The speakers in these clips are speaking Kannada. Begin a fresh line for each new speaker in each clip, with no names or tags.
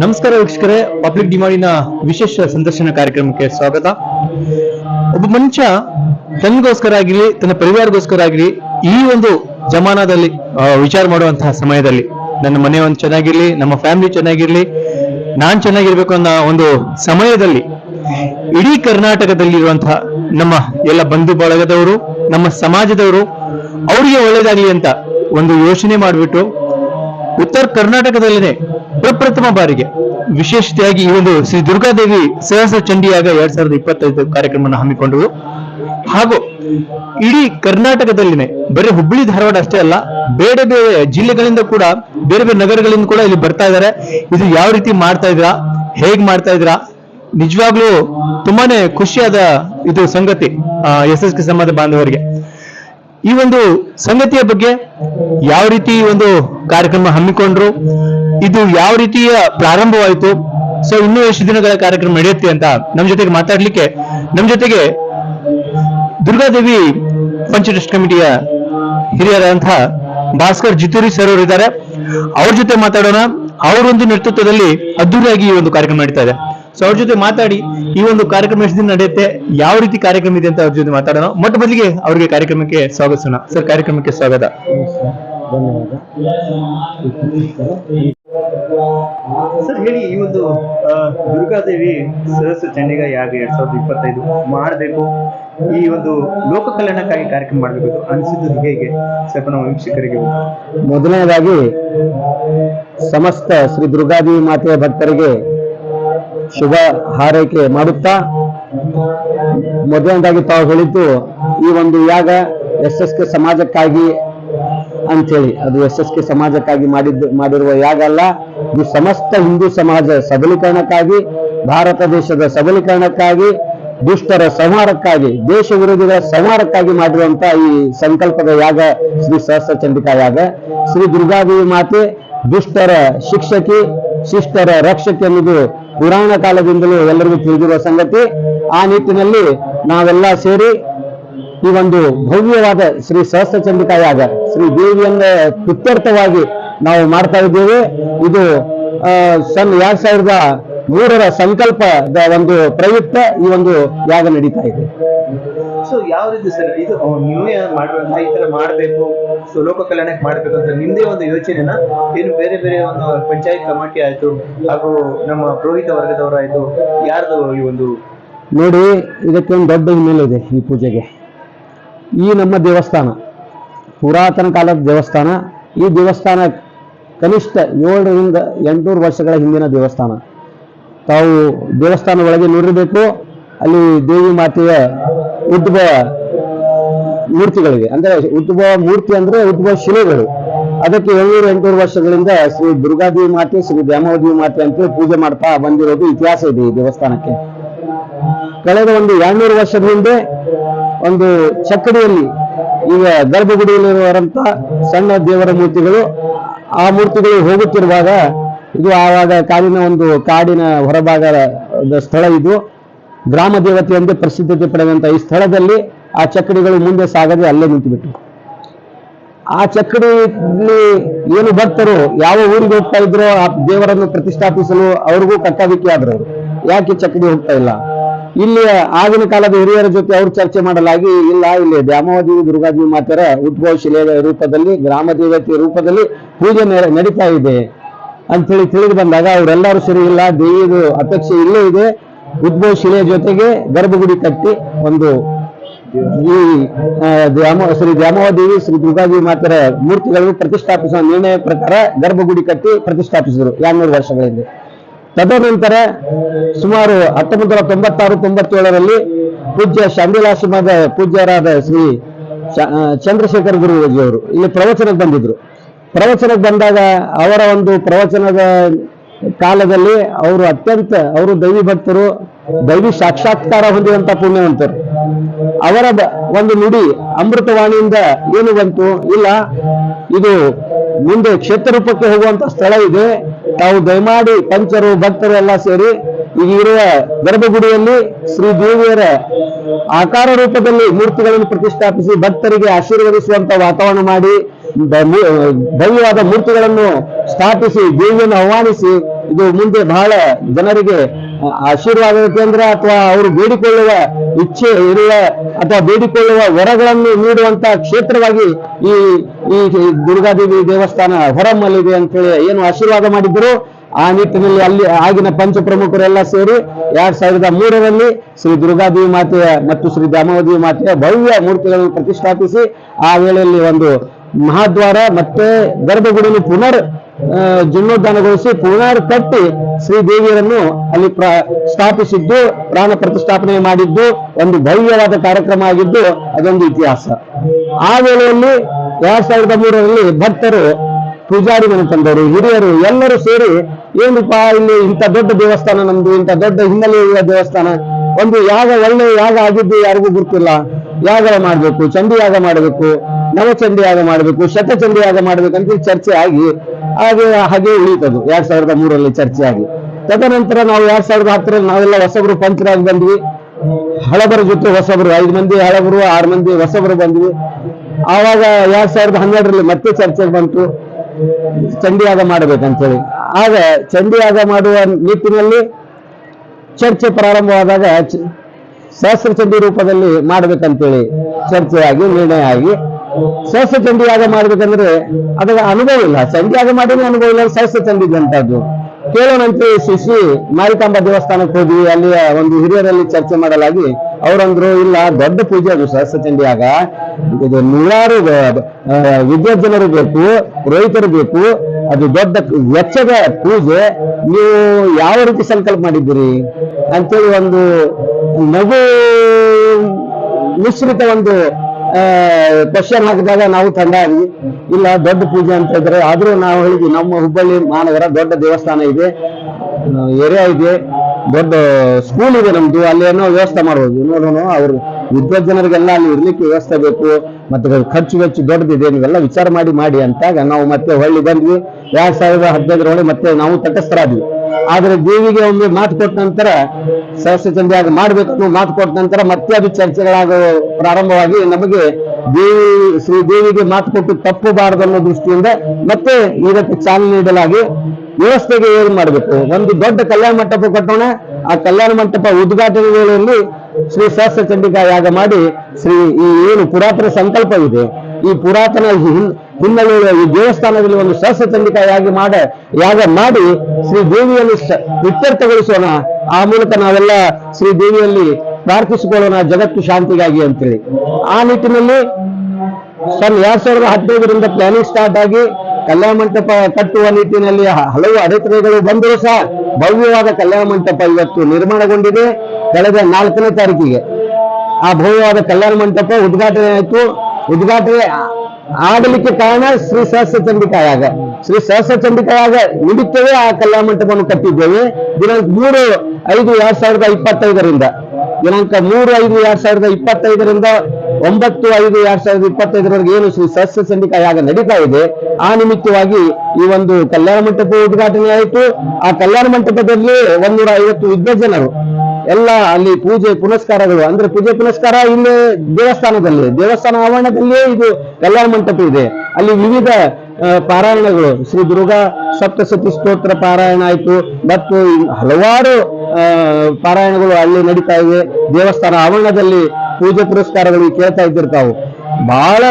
ನಮಸ್ಕಾರ ವೀಕ್ಷಕರೇ ಪಬ್ಲಿಕ್ ಡಿಮಾಂಡಿನ ವಿಶೇಷ ಸಂದರ್ಶನ ಕಾರ್ಯಕ್ರಮಕ್ಕೆ ಸ್ವಾಗತ. ಒಬ್ಬ ಮನುಷ್ಯ ತನ್ಗೋಸ್ಕರ ಆಗಿರ್ಲಿ ತನ್ನ ಪರಿವಾರಗೋಸ್ಕರ ಆಗಿರ್ಲಿ ಈ ಒಂದು ಜಮಾನದಲ್ಲಿ ವಿಚಾರ ಮಾಡುವಂತಹ ಸಮಯದಲ್ಲಿ, ನನ್ನ ಮನೆ ಒಂದು ಚೆನ್ನಾಗಿರ್ಲಿ, ನಮ್ಮ ಫ್ಯಾಮಿಲಿ ಚೆನ್ನಾಗಿರ್ಲಿ, ನಾನ್ ಚೆನ್ನಾಗಿರ್ಬೇಕು ಅನ್ನೋ ಒಂದು ಸಮಯದಲ್ಲಿ, ಇಡೀ ಕರ್ನಾಟಕದಲ್ಲಿ ಇರುವಂತಹ ನಮ್ಮ ಎಲ್ಲ ಬಂಧು ಬಳಗದವರು ನಮ್ಮ ಸಮಾಜದವರು, ಅವರಿಗೆ ಒಳ್ಳೇದಾಗ್ಲಿ ಅಂತ ಒಂದು ಯೋಚನೆ ಮಾಡಿಬಿಟ್ಟು ಉತ್ತರ ಕರ್ನಾಟಕದಲ್ಲಿನೇ ಪ್ರಪ್ರಥಮ ಬಾರಿಗೆ. ವಿಶೇಷತೆಯಾಗಿ ಈ ಒಂದು ಶ್ರೀ ದುರ್ಗಾದೇವಿ ಸಹಸ್ರ ಚಂಡಿಯಾಗ ಎರಡ್ ಸಾವಿರದ ಇಪ್ಪತ್ತೈದು ಕಾರ್ಯಕ್ರಮವನ್ನು ಹಮ್ಮಿಕೊಂಡರು ಹಾಗೂ ಇಡೀ ಕರ್ನಾಟಕದಲ್ಲಿನೇ, ಬರೀ ಹುಬ್ಬಳ್ಳಿ, ಧಾರವಾಡ ಅಷ್ಟೇ ಅಲ್ಲ, ಬೇರೆ ಬೇರೆ ಜಿಲ್ಲೆಗಳಿಂದ ಕೂಡ ಬೇರೆ ಬೇರೆ ನಗರಗಳಿಂದ ಕೂಡ ಇಲ್ಲಿ ಬರ್ತಾ ಇದ್ದಾರೆ. ಇದು ಯಾವ ರೀತಿ ಮಾಡ್ತಾ ಇದ್ರಾ, ಹೇಗ್ ಮಾಡ್ತಾ ಇದ್ರಾ, ನಿಜವಾಗ್ಲೂ ತುಂಬಾನೇ ಖುಷಿಯಾದ ಇದು ಸಂಗತಿ ಎಸ್ ಎಸ್ ಕೆ ಸಮಾಜ ಬಾಂಧವರಿಗೆ. ಈ ಒಂದು ಸಂಗತಿಯ ಬಗ್ಗೆ ಯಾವ ರೀತಿ ಒಂದು ಕಾರ್ಯಕ್ರಮ ಹಮ್ಮಿಕೊಂಡ್ರು? ಇದು ಯಾವ ರೀತಿಯ ಪ್ರಾರಂಭವಾಯಿತು? ಸೊ ಇನ್ನೂ ಎಷ್ಟು ದಿನಗಳ ಕಾರ್ಯಕ್ರಮ ನಡೆಯುತ್ತೆ ಅಂತ ನಮ್ಮ ಜೊತೆಗೆ ಮಾತಾಡ್ಲಿಕ್ಕೆ, ನಮ್ಮ ಜೊತೆಗೆ ದುರ್ಗಾದೇವಿ ಪಂಚ ಟ್ರಸ್ಟ್ ಕಮಿಟಿಯ ಹಿರಿಯರಾದಂತಹ ಭಾಸ್ಕರ್ ಜಿತೂರಿ ಸರ್ ಅವರು ಇದ್ದಾರೆ. ಅವ್ರ ಜೊತೆ ಮಾತಾಡೋಣ. ಅವರೊಂದು ನೇತೃತ್ವದಲ್ಲಿ ಅದ್ದೂರಿಯಾಗಿ ಈ ಒಂದು ಕಾರ್ಯಕ್ರಮ ನಡೀತಾ ಇದೆ. ಸೊ ಅವ್ರ ಜೊತೆ ಮಾತಾಡಿ ಈ ಒಂದು ಕಾರ್ಯಕ್ರಮ ಎಷ್ಟು ದಿನ ನಡೆಯುತ್ತೆ ಯಾವ ರೀತಿ ಕಾರ್ಯಕ್ರಮ ಇದೆ ಅಂತ ಅವ್ರ ಜೊತೆ ಮಾತಾಡೋಣ. ಮೊಟ್ಟ ಮೊದಲಿಗೆ ಅವರಿಗೆ ಕಾರ್ಯಕ್ರಮಕ್ಕೆ ಸ್ವಾಗತಿಸೋಣ ಸರ್ ಕಾರ್ಯಕ್ರಮಕ್ಕೆ ಸ್ವಾಗತ. ಸರ್ ಹೇಳಿ ಈ ಒಂದು ದುರ್ಗಾದೇವಿ ಸರಸ್ವ ಚಂಡಿಗ ಯಾಗ ಎರಡ್ ಸಾವಿರದ ಇಪ್ಪತ್ತೈದು ಮಾಡಬೇಕು. ಈ ಒಂದು ಲೋಕ ಕಲ್ಯಾಣಕ್ಕಾಗಿ ಕಾರ್ಯಕ್ರಮ ಮಾಡಬೇಕು ಅನಿಸಿದ್ದು ಹೇಗೆ? ಸ್ವಲ್ಪ ನಮ್ಮ ವೀಕ್ಷಕರಿಗೆ
ಮೊದಲನೇದಾಗಿ ಸಮಸ್ತ ಶ್ರೀ ದುರ್ಗಾದೇವಿ ಮಾತೆಯ ಭಕ್ತರಿಗೆ ಶುಭ ಹಾರೈಕೆ ಮಾಡುತ್ತಾ? ಮೊದಲನೇದಾಗಿ ತಾವು ಹೇಳಿದ್ದು, ಈ ಒಂದು ಯಾಗ ಎಸ್ ಎಸ್ ಕೆ ಸಮಾಜಕ್ಕಾಗಿ ಅಂಥೇಳಿ ಅದು ಎಸ್ ಎಸ್ ಕೆ ಸಮಾಜಕ್ಕಾಗಿ ಮಾಡಿದ್ದು, ಮಾಡಿರುವ ಯಾಗ ಅಲ್ಲ. ಇದು ಸಮಸ್ತ ಹಿಂದೂ ಸಮಾಜ ಸಬಲೀಕರಣಕ್ಕಾಗಿ, ಭಾರತ ದೇಶದ ಸಬಲೀಕರಣಕ್ಕಾಗಿ, ದುಷ್ಟರ ಸಂಹಾರಕ್ಕಾಗಿ, ದೇಶ ವಿರೋಧಿಗಳ ಸಂಹಾರಕ್ಕಾಗಿ ಮಾಡಿರುವಂತಹ ಈ ಸಂಕಲ್ಪದ ಯಾಗ ಶ್ರೀ ಸಹಸ್ರ ಚಂಡಿಕಾ ಯಾಗ. ಶ್ರೀ ದುರ್ಗಾದೇವಿ ಮಾತೆ ದುಷ್ಟರ ಶಿಕ್ಷಕಿ, ಶಿಷ್ಟರ ರಕ್ಷಕಿ ಅನ್ನೋದು ಪುರಾಣ ಕಾಲದಿಂದಲೂ ಎಲ್ಲರಿಗೂ ತಿಳಿದಿರುವ ಸಂಗತಿ, ಆ ನಿಟ್ಟಿನಲ್ಲಿ ನಾವೆಲ್ಲ ಸೇರಿ ಈ ಒಂದು ಭವ್ಯವಾದ ಶ್ರೀ ಸಹಸ್ರ ಚಂಡಿಕಾ ಯಾಗ ಶ್ರೀ ದೇವಿಯನ್ನ ಪ್ರಿತ್ಯರ್ಥವಾಗಿ ನಾವು ಮಾಡ್ತಾ ಇದ್ದೇವೆ. ಇದು ಸನ್ ಎರಡ್ ಸಾವಿರದ ಮೂರರ ಸಂಕಲ್ಪದ ಒಂದು ಪ್ರಯುಕ್ತ ಈ ಒಂದು ಯಾಗ ನಡೀತಾ ಇದೆ.
ಸೊ ಯಾವ ರೀತಿ ಸರ್ ಇದು? ನೀವೇ ಮಾಡುವಂತ ಈ ತರ ಮಾಡಬೇಕು. ಸೊ ಲೋಕ ಕಲ್ಯಾಣಕ್ಕೆ ಮಾಡಬೇಕು ಅಂತ ನಿಮ್ದೇ ಒಂದು ಯೋಚನೆನ ಏನು ಬೇರೆ ಬೇರೆ ಒಂದು ಪಂಚಾಯತ್ ಕಮಿಟಿ ಆಯ್ತು ಹಾಗೂ ನಮ್ಮ ಪುರೋಹಿತ ವರ್ಗದವರಾಯ್ತು ಯಾರ್ದು ಈ ಒಂದು
ನೋಡಿ ಇದಕ್ಕೆ ಒಂದು ದೊಡ್ಡ ಹಿನ್ನೆಲೆ ಇದೆ ಈ ಪೂಜೆಗೆ. ಈ ನಮ್ಮ ದೇವಸ್ಥಾನ ಪುರಾತನ ಕಾಲದ ದೇವಸ್ಥಾನ ಈ ದೇವಸ್ಥಾನ ಕನಿಷ್ಠ ಏಳರಿಂದ ಎಂಟುನೂರು ವರ್ಷಗಳ ಹಿಂದಿನ ದೇವಸ್ಥಾನ. ತಾವು ದೇವಸ್ಥಾನ ಒಳಗೆ ನೋಡಿರಬೇಕು ಅಲ್ಲಿ ದೇವಿ ಮಾತೆಯ ಉದ್ಭವ ಮೂರ್ತಿಗಳಿವೆ ಅಂದ್ರೆ ಉದ್ಭವ ಮೂರ್ತಿ ಅಂದ್ರೆ ಉದ್ಭವ ಶಿಲೆಗಳು. ಅದಕ್ಕೆ ಏಳ್ನೂರು ಎಂಟುನೂರು ವರ್ಷಗಳಿಂದ ಶ್ರೀ ದುರ್ಗಾದೇವಿ ಮಾತೆ, ಶ್ರೀ ದ್ಯಾಮೋದೇವಿ ಮಾತೆ ಅಂತ ಪೂಜೆ ಮಾಡ್ತಾ ಬಂದಿರೋದು ಇತಿಹಾಸ ಇದೆ ಈ ದೇವಸ್ಥಾನಕ್ಕೆ. ಕಳೆದ ಒಂದು ಎರಡ್ನೂರು ವರ್ಷದ ಹಿಂದೆ ಒಂದು ಚಕ್ಕಡಿಯಲ್ಲಿ ಈಗ ಗರ್ಭಗುಡಿಯಲ್ಲಿರುವಂತ ಸಣ್ಣ ದೇವರ ಮೂರ್ತಿಗಳು, ಆ ಮೂರ್ತಿಗಳು ಹೋಗುತ್ತಿರುವಾಗ ಇದು ಆವಾಗ ಕಾಡಿನ ಒಂದು ಕಾಡಿನ ಹೊರಭಾಗದ ಸ್ಥಳ ಇದು. ಗ್ರಾಮ ದೇವತೆ ಎಂದೇ ಪ್ರಸಿದ್ಧತೆ ಪಡೆದಂತ ಈ ಸ್ಥಳದಲ್ಲಿ ಆ ಚಕ್ಕಡಿಗಳು ಮುಂದೆ ಸಾಗದೆ ಅಲ್ಲೇ ನಿಂತುಬಿಟ್ಟು ಆ ಚಕ್ಕಡಿಯಲ್ಲಿ ಏನು ಭಕ್ತರು ಯಾವ ಊರಿಗೆ ಹೋಗ್ತಾ ಇದ್ರೋ ಆ ದೇವರನ್ನು ಪ್ರತಿಷ್ಠಾಪಿಸಲು ಅವ್ರಿಗೂ ಕಟ್ಟಾಬಿಕ್ಕಿ ಆದ್ರು ಯಾಕೆ ಚಕ್ಕಡಿ ಹೋಗ್ತಾ ಇಲ್ಲ? ಇಲ್ಲಿ ಆಗಿನ ಕಾಲದ ಹಿರಿಯರ ಜೊತೆ ಅವ್ರು ಚರ್ಚೆ ಮಾಡಲಾಗಿ, ಇಲ್ಲ, ಇಲ್ಲಿ ದ್ಯಾಮವಾದಿ ದುರ್ಗಾದೇವಿ ಮಾತರ ಉದ್ಭವ ಶಿಲೆಯ ರೂಪದಲ್ಲಿ, ಗ್ರಾಮ ದೇವತೆಯ ರೂಪದಲ್ಲಿ ಪೂಜೆ ನಡೀತಾ ಇದೆ. ಅಂತೇಳಿ ತಿಳಿದು ಬಂದಾಗ ಅವರೆಲ್ಲರೂ ಸರಿ ಇಲ್ಲ, ದೇವಿದು ಅಪೇಕ್ಷೆ ಇಲ್ಲೇ ಇದೆ. ಉದ್ಭವ ಶಿಲೆಯ ಜೊತೆಗೆ ಗರ್ಭಗುಡಿ ಕಟ್ಟಿ ಒಂದು ಈ ದ್ಯಾಮ, ಶ್ರೀ ದ್ಯಾಮೋದೇವಿ, ಶ್ರೀ ದುರ್ಗಾದೇವಿ ಮಾತರ ಮೂರ್ತಿಗಳನ್ನು ಪ್ರತಿಷ್ಠಾಪಿಸುವ ನಿರ್ಣಯ ಪ್ರಕಾರ ಗರ್ಭಗುಡಿ ಕಟ್ಟಿ ಪ್ರತಿಷ್ಠಾಪಿಸಿದರು ಎರಡ್ನೂರು ವರ್ಷಗಳ ಹಿಂದೆ ತದನಂತರ ಸುಮಾರು ಹತ್ತೊಂಬತ್ತು ನೂರ ತೊಂಬತ್ತಾರು, ತೊಂಬತ್ತೇಳರಲ್ಲಿ ಪೂಜ್ಯ ಶಾಂಡಿಲಾಶ್ರಮದ ಪೂಜ್ಯರಾದ ಶ್ರೀ ಚಂದ್ರಶೇಖರ ಗುರುಜಿಯವರು ಇಲ್ಲಿ ಪ್ರವಚನಕ್ಕೆ ಬಂದಿದ್ರು. ಪ್ರವಚನಕ್ಕೆ ಬಂದಾಗ ಅವರ ಒಂದು ಪ್ರವಚನದ ಕಾಲದಲ್ಲಿ ಅವರು ಅತ್ಯಂತ, ಅವರು ದೈವಿ ಭಕ್ತರು, ದೈವಿ ಸಾಕ್ಷಾತ್ಕಾರ ಹೊಂದಿದಂತ ಪುಣ್ಯವಂತರು. ಅವರ ಒಂದು ನುಡಿ ಅಮೃತವಾಣಿಯಿಂದ ಏನು ಬಂತು? ಇಲ್ಲ, ಇದು ಮುಂದೆ ಕ್ಷೇತ್ರ ರೂಪಕ್ಕೆ ಹೋಗುವಂತ ಸ್ಥಳ ಇದೆ. ತಾವು ದಯಮಾಡಿ ಪಂಚರು, ಭಕ್ತರು ಎಲ್ಲ ಸೇರಿ ಈಗ ಇರುವ ಗರ್ಭಗುಡಿಯಲ್ಲಿ ಶ್ರೀ ದೇವಿಯರ ಆಕಾರ ರೂಪದಲ್ಲಿ ಮೂರ್ತಿಗಳನ್ನು ಪ್ರತಿಷ್ಠಾಪಿಸಿ ಭಕ್ತರಿಗೆ ಆಶೀರ್ವದಿಸುವಂತ ವಾತಾವರಣ ಮಾಡಿ ಭವ್ಯವಾದ ಮೂರ್ತಿಗಳನ್ನು ಸ್ಥಾಪಿಸಿ, ದೇವಿಯನ್ನು ಆಹ್ವಾನಿಸಿ, ಇದು ಮುಂದೆ ಬಹಳ ಜನರಿಗೆ ಆಶೀರ್ವಾದ ಕೇಂದ್ರ ಅಥವಾ ಅವರು ಬೇಡಿಕೊಳ್ಳುವ ಇಚ್ಛೆ ಇರುವ ಅಥವಾ ಬೇಡಿಕೊಳ್ಳುವ ವರಗಳನ್ನು ನೀಡುವಂತ ಕ್ಷೇತ್ರವಾಗಿ ಈ ಈ ದುರ್ಗಾದೇವಿ ದೇವಸ್ಥಾನ ಹೊರಮಲ್ಲಿದೆ ಅಂತೇಳಿ ಏನು ಆಶೀರ್ವಾದ ಮಾಡಿದ್ರು ಆ ನಿಟ್ಟಿನಲ್ಲಿ ಅಲ್ಲಿ ಆಗಿನ ಪಂಚ ಪ್ರಮುಖರೆಲ್ಲ ಸೇರಿ ಎರಡ್ ಸಾವಿರದ ಮೂರರಲ್ಲಿ ಶ್ರೀ ದುರ್ಗಾದೇವಿ ಮಾತೆಯ ಮತ್ತು ಶ್ರೀ ದ್ಯಾಮಾವತಿ ಮಾತೆಯ ಭವ್ಯ ಮೂರ್ತಿಗಳನ್ನು ಪ್ರತಿಷ್ಠಾಪಿಸಿ ಆ ವೇಳೆಯಲ್ಲಿ ಒಂದು ಮಹಾದ್ವಾರ ಮತ್ತೆ ಗರ್ಭಗುಡಿಯನ್ನು ಪುನರ್ ಜೀರ್ಣೋದ್ಧಾನಗೊಳಿಸಿ ಪುನರ್ ಕಟ್ಟಿ ಶ್ರೀ ದೇವಿಯರನ್ನು ಅಲ್ಲಿ ಸ್ಥಾಪಿಸಿದ್ದು, ಪ್ರಾಣ ಪ್ರತಿಷ್ಠಾಪನೆ ಮಾಡಿದ್ದು, ಒಂದು ಭವ್ಯವಾದ ಕಾರ್ಯಕ್ರಮ ಆಗಿದ್ದು, ಅದೊಂದು ಇತಿಹಾಸ. ಆ ವೇಳೆಯಲ್ಲಿ ಎರಡ್ ಸಾವಿರದ ಮೂರರಲ್ಲಿ ಭಕ್ತರು ಪೂಜಾರಿಗಳನ್ನು ತಂದವರು ಹಿರಿಯರು ಎಲ್ಲರೂ ಸೇರಿ ಏನಪ್ಪಾ ಇಲ್ಲಿ ಇಂಥ ದೊಡ್ಡ ದೇವಸ್ಥಾನ ನಮ್ದು, ಇಂಥ ದೊಡ್ಡ ಹಿನ್ನೆಲೆ ದೇವಸ್ಥಾನ, ಒಂದು ಯಾಗ ಒಳ್ಳೆ ಯಾಗ ಆಗಿದ್ದು ಯಾರಿಗೂ ಗೊತ್ತಿಲ್ಲ ಯಾಗ ಮಾಡಬೇಕು ಚಂಡಿ ಯಾಗ ಮಾಡಬೇಕು ನವಚಂಡಿ ಯಾಗ ಮಾಡಬೇಕು ಶತಚಂಡಿ ಯಾಗ ಮಾಡ್ಬೇಕಂತ ಚರ್ಚೆ ಆಗಿ, ಹಾಗೆ ಹಾಗೆ ಉಳಿತದು ಎರಡ್ ಸಾವಿರದ ಮೂರರಲ್ಲಿ ಚರ್ಚೆ ಆಗಿ. ತದನಂತರ ನಾವು ಎರಡ್ ಸಾವಿರದ ಹತ್ತರಲ್ಲಿ ನಾವೆಲ್ಲ ಹೊಸಬರು ಪಂಚರಾಗಿ ಬಂದ್ವಿ. ಹಳಬರ ಜೊತೆ ಹೊಸಬರು, ಐದು ಮಂದಿ ಹಳಬರು, ಆರು ಮಂದಿ ಹೊಸಬರು ಬಂದ್ವಿ. ಆವಾಗ ಎರಡ್ ಸಾವಿರದ ಹನ್ನೆರಡರಲ್ಲಿ ಮತ್ತೆ ಚರ್ಚೆಗೆ ಬಂತು. ಚಂಡಿ ಚಂಡಿಯಾಗ ಮಾಡಬೇಕಂತೇಳಿ. ಆಗ ಚಂಡಿ ಯಾಗ ಮಾಡುವ ನಿಟ್ಟಿನಲ್ಲಿ ಚರ್ಚೆ ಪ್ರಾರಂಭವಾದಾಗ ಚ- ಸಹಸ್ರ ಚಂಡಿ ರೂಪದಲ್ಲಿ ಮಾಡ್ಬೇಕಂತೇಳಿ ಚರ್ಚೆಯಾಗಿ ನಿರ್ಣಯ ಆಗಿ ಸಹಸ್ರ ಚಂಡಿ ಯಾಗ ಮಾಡ್ಬೇಕಂದ್ರೆ ಅದರ ಅನುಭವ ಇಲ್ಲ. ಚಂಡಿ ಯಾಗ ಮಾಡಿದ್ರೆ ಅನುಭವ ಇಲ್ಲ ಸಹಸ್ರ ಚಂಡಿ ಅಂತದ್ದು ಕೇಳೋಣಂತೆ ಶಿಶಿ ಮಾರಿಕಾಂಬ ದೇವಸ್ಥಾನಕ್ಕೆ ಹೋದ್ವಿ. ಅಲ್ಲಿಯ ಒಂದು ಹಿರಿಯರಲ್ಲಿ ಚರ್ಚೆ ಮಾಡಲಾಗಿ ಅವರಂದ್ರು ಇಲ್ಲ, ದೊಡ್ಡ ಪೂಜೆ ಅದು ಸಹಸ್ರ ಇದು ನೂರಾರು ವಿದ್ಯಾರ್ಥಿನರು ಬೇಕು, ರೈತರು ಬೇಕು. ಅದು ದೊಡ್ಡ ವೆಚ್ಚದ ಪೂಜೆ. ನೀವು ಯಾವ ರೀತಿ ಸಂಕಲ್ಪ ಮಾಡಿದ್ದೀರಿ? ಅಂತೇಳಿ ಒಂದು ನಗು ಮಿಶ್ರಿತ ಒಂದು ಕ್ವಶನ್ ಹಾಕಿದಾಗ ನಾವು ಆದ್ವಿ ಇಲ್ಲ, ದೊಡ್ಡ ಪೂಜೆ ಅಂತ ಇದ್ರೆ ಆದ್ರೂ ನಾವು ಹೇಳಿದ್ವಿ, ನಮ್ಮ ಹುಬ್ಬಳ್ಳಿ ಮಹಾನಗರ ದೊಡ್ಡ ದೇವಸ್ಥಾನ ಇದೆ ಏರಿಯಾ ಇದೆ, ದೊಡ್ಡ ಸ್ಕೂಲ್ ಇದೆ ನಮ್ದು, ಅಲ್ಲಿ ಏನೋ ವ್ಯವಸ್ಥೆ ಮಾಡ್ಬೋದು. ನೋಡೋಣ, ಅವ್ರು ವಿದ್ವಜ್ಜನರಿಗೆಲ್ಲ ಅಲ್ಲಿ ಇರ್ಲಿಕ್ಕೆ ವ್ಯವಸ್ಥೆ ಬೇಕು, ಮತ್ತೆ ಖರ್ಚು ವೆಚ್ಚ ದೊಡ್ಡದಿದೆ, ನೀವೆಲ್ಲ ವಿಚಾರ ಮಾಡಿ ಮಾಡಿ ಅಂತಾಗ ನಾವು ಮತ್ತೆ ಹೊಳ್ಳಿ ಬಂದ್ವಿ. ಎರಡ್ ಸಾವಿರದ ಹದಿನೈದರೊಳಗೆ ಮತ್ತೆ ನಾವು ತಟಸ್ಥರಾದ್ವಿ. ಆದ್ರೆ ದೇವಿಗೆ ಒಂದು ಮಾತು ಕೊಟ್ಟ ನಂತರ ಸಹಸ್ರ ಚಂದ್ಯಾಗ ಮಾಡ್ಬೇಕು ಮಾತು ಕೊಟ್ಟ ನಂತರ ಮತ್ತೆ ಅದು ಚರ್ಚೆಗಳಾಗ ಪ್ರಾರಂಭವಾಗಿ ನಮಗೆ ದೇವಿ, ಶ್ರೀ ದೇವಿಗೆ ಮಾತು ಕೊಟ್ಟು ತಪ್ಪಬಾರದು ಅನ್ನೋ ದೃಷ್ಟಿಯಿಂದ ಮತ್ತೆ ಇದಕ್ಕೆ ಚಾಲನೆ ನೀಡಲಾಗಿ ವ್ಯವಸ್ಥೆಗೆ ಏನ್ ಮಾಡಬೇಕು ಒಂದು ದೊಡ್ಡ ಕಲ್ಯಾಣ ಮಂಟಪ ಕಟ್ಟೋಣ. ಆ ಕಲ್ಯಾಣ ಮಂಟಪ ಉದ್ಘಾಟನೆ ವೇಳೆಯಲ್ಲಿ ಶ್ರೀ ಸಹಸ್ರ ಚಂಡಿಕಾ ಯಾಗ ಮಾಡಿ ಶ್ರೀ ಈ ಏನು ಪುರಾತನ ಸಂಕಲ್ಪ ಇದೆ ಈ ಪುರಾತನ ಹಿನ್ನೆಲೆ ಈ ದೇವಸ್ಥಾನದಲ್ಲಿ ಒಂದು ಸಹಸ್ರ ಚಂಡಿಕಾ ಯಾಗ ಮಾಡ ಯಾಗ ಮಾಡಿ ಶ್ರೀ ದೇವಿಯಲ್ಲಿ ಇತ್ಯರ್ಥಗೊಳಿಸೋಣ. ಆ ಮೂಲಕ ನಾವೆಲ್ಲ ಶ್ರೀ ದೇವಿಯಲ್ಲಿ ಪ್ರಾರ್ಥಿಸಿಕೊಳ್ಳೋಣ ಜಗತ್ತು ಶಾಂತಿಗಾಗಿ ಅಂತೇಳಿ. ಆ ನಿಟ್ಟಿನಲ್ಲಿ ಸನ್ ಎರಡ್ ಸಾವಿರದ ಹದಿನೈದರಿಂದ ಪ್ಲಾನಿಂಗ್ ಸ್ಟಾರ್ಟ್ ಆಗಿ ಕಲ್ಯಾಣ ಮಂಟಪ ಕಟ್ಟುವ ನಿಟ್ಟಿನಲ್ಲಿ ಹಲವು ಅಡೆತಡೆಗಳು ಬಂದರೂ ಸಹ ಭವ್ಯವಾದ ಕಲ್ಯಾಣ ಮಂಟಪ ಇವತ್ತು ನಿರ್ಮಾಣಗೊಂಡಿದೆ ಕಳೆದ ನಾಲ್ಕನೇ ತಾರೀಕಿಗೆ. ಆ ಭವ್ಯವಾದ ಕಲ್ಯಾಣ ಮಂಟಪ ಉದ್ಘಾಟನೆ ಆಯಿತು. ಉದ್ಘಾಟನೆ ಆಗಲಿಕ್ಕೆ ಕಾರಣ ಶ್ರೀ ಸಹಸ್ರ ಚಂಡಿಕಾಯಾಗ. ಶ್ರೀ ಸಹಸ್ರ ಚಂಡಿಕಾಯಾಗ ನಿಮಿತ್ತವೇ ಆ ಕಲ್ಯಾಣ ಮಂಟಪವನ್ನು ಕಟ್ಟಿದ್ದೇವೆ. ದಿನಾಂಕ ಮೂರು ಐದು ಎರಡ್ ಸಾವಿರದ ಇಪ್ಪತ್ತೈದರಿಂದ. ದಿನಾಂಕ ಮೂರು ಐದು ಎರಡ್ ಸಾವಿರದ ಇಪ್ಪತ್ತೈದರಿಂದ ಒಂಬತ್ತು ಐದು ಎರಡ್ ಸಾವಿರದ ಇಪ್ಪತ್ತೈದರವರೆಗೆ ಏನು ಶ್ರೀ ಸಸ್ಯ ಸಂಧಿಕ ಯಾಗ ನಡೀತಾ ಇದೆ, ಆ ನಿಮಿತ್ತವಾಗಿ ಈ ಒಂದು ಕಲ್ಯಾಣ ಮಂಟಪ ಉದ್ಘಾಟನೆ ಆಯಿತು. ಆ ಕಲ್ಯಾಣ ಮಂಟಪದಲ್ಲಿ ಒಂದೂರ ಐವತ್ತು ವಿದ್ವಜ್ಜನರು. ಎಲ್ಲ ಅಲ್ಲಿ ಪೂಜೆ ಪುನಸ್ಕಾರಗಳು, ಅಂದ್ರೆ ಪೂಜೆ ಪುನಸ್ಕಾರ ಇಲ್ಲಿ ದೇವಸ್ಥಾನದಲ್ಲಿ, ದೇವಸ್ಥಾನ ಆವರಣದಲ್ಲಿಯೇ ಇದು ಕಲ್ಯಾಣ ಮಂಟಪ ಇದೆ. ಅಲ್ಲಿ ವಿವಿಧ ಪಾರಾಯಣಗಳು. ಶ್ರೀ ದುರ್ಗಾ ಸಪ್ತಸತಿ ಸ್ತೋತ್ರ ಪಾರಾಯಣ ಆಯಿತು. ಮತ್ತು ಹಲವಾರು ಪಾರಾಯಣಗಳು ಅಲ್ಲಿ ನಡೀತಾ ಇವೆ. ದೇವಸ್ಥಾನ ಆವರಣದಲ್ಲಿ ಪೂಜೆ ಪುರಸ್ಕಾರಗಳು ಕೇಳ್ತಾ ಇದ್ದಿರ್ತಾವು. ಬಹಳ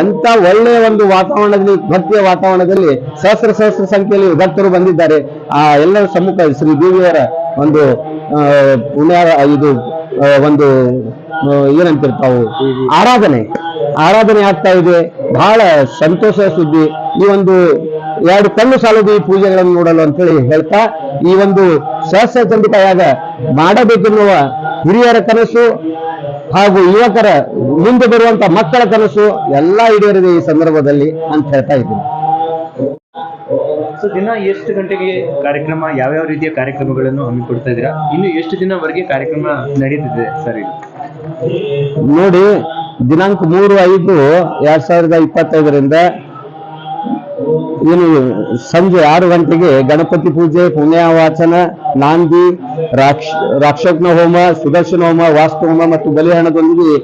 ಎಂತ ಒಳ್ಳೆಯ ಒಂದು ವಾತಾವರಣದಲ್ಲಿ, ಭಕ್ತಿಯ ವಾತಾವರಣದಲ್ಲಿ ಸಹಸ್ರ ಸಹಸ್ರ ಸಂಖ್ಯೆಯಲ್ಲಿ ಭಕ್ತರು ಬಂದಿದ್ದಾರೆ. ಆ ಎಲ್ಲರ ಸಮ್ಮುಖ ಶ್ರೀ ದೇವಿಯರ ಒಂದು ಪುಣ್ಯ, ಇದು ಒಂದು ಏನಂತಿರ್ತಾವು, ಆರಾಧನೆ. ಆರಾಧನೆ ಆಗ್ತಾ ಇದೆ. ಬಹಳ ಸಂತೋಷ ಸುದ್ದಿ. ಈ ಒಂದು ಎರಡು ಕಣ್ಣು ಸಾಲದು ಈ ಪೂಜೆಗಳನ್ನು ನೋಡಲು ಅಂತೇಳಿ ಹೇಳ್ತಾ ಈ ಒಂದು ಸಹಸ್ರ ಚಂಡಿಕಾಯಾಗ ಮಾಡಬೇಕೆನ್ನುವ ಹಿರಿಯರ ಕನಸು ಹಾಗೂ ಯುವಕರ ಮುಂದೆ ಬರುವಂತ ಮಕ್ಕಳ ಕನಸು ಎಲ್ಲಾ ಈಡೇರಿದೆ ಈ ಸಂದರ್ಭದಲ್ಲಿ ಅಂತ ಹೇಳ್ತಾ ಇದ್ದೀನಿ.
ಸೊ ದಿನ ಎಷ್ಟು ಗಂಟೆಗೆ ಕಾರ್ಯಕ್ರಮ ಯಾವ್ಯಾವ ರೀತಿಯ ಕಾರ್ಯಕ್ರಮಗಳನ್ನು ಹಮ್ಮಿಕೊಡ್ತಾ ಇದ್ದೀರಾ? ಇನ್ನು ಎಷ್ಟು ದಿನವರೆಗೆ ಕಾರ್ಯಕ್ರಮ ನಡೀತಿದೆ ಸರಿ
ನೋಡಿ ದಿನಾಂಕ ಮೂರು ಐದು ಎರಡ್ ಸಾವಿರದ ಇಪ್ಪತ್ತೈದರಿಂದ ಏನು ಸಂಜೆ ಆರು ಗಂಟೆಗೆ ಗಣಪತಿ ಪೂಜೆ, ಪುಣ್ಯವಾಚನ, ನಾಂದಿ, ರಾಕ್ಷ ರಾಕ್ಷಗ್ನ ಹೋಮ, ಸುದರ್ಶನ ಹೋಮ, ವಾಸ್ತು ಹೋಮ ಮತ್ತು ಬಲಿಹಣದೊಂದಿಗೆ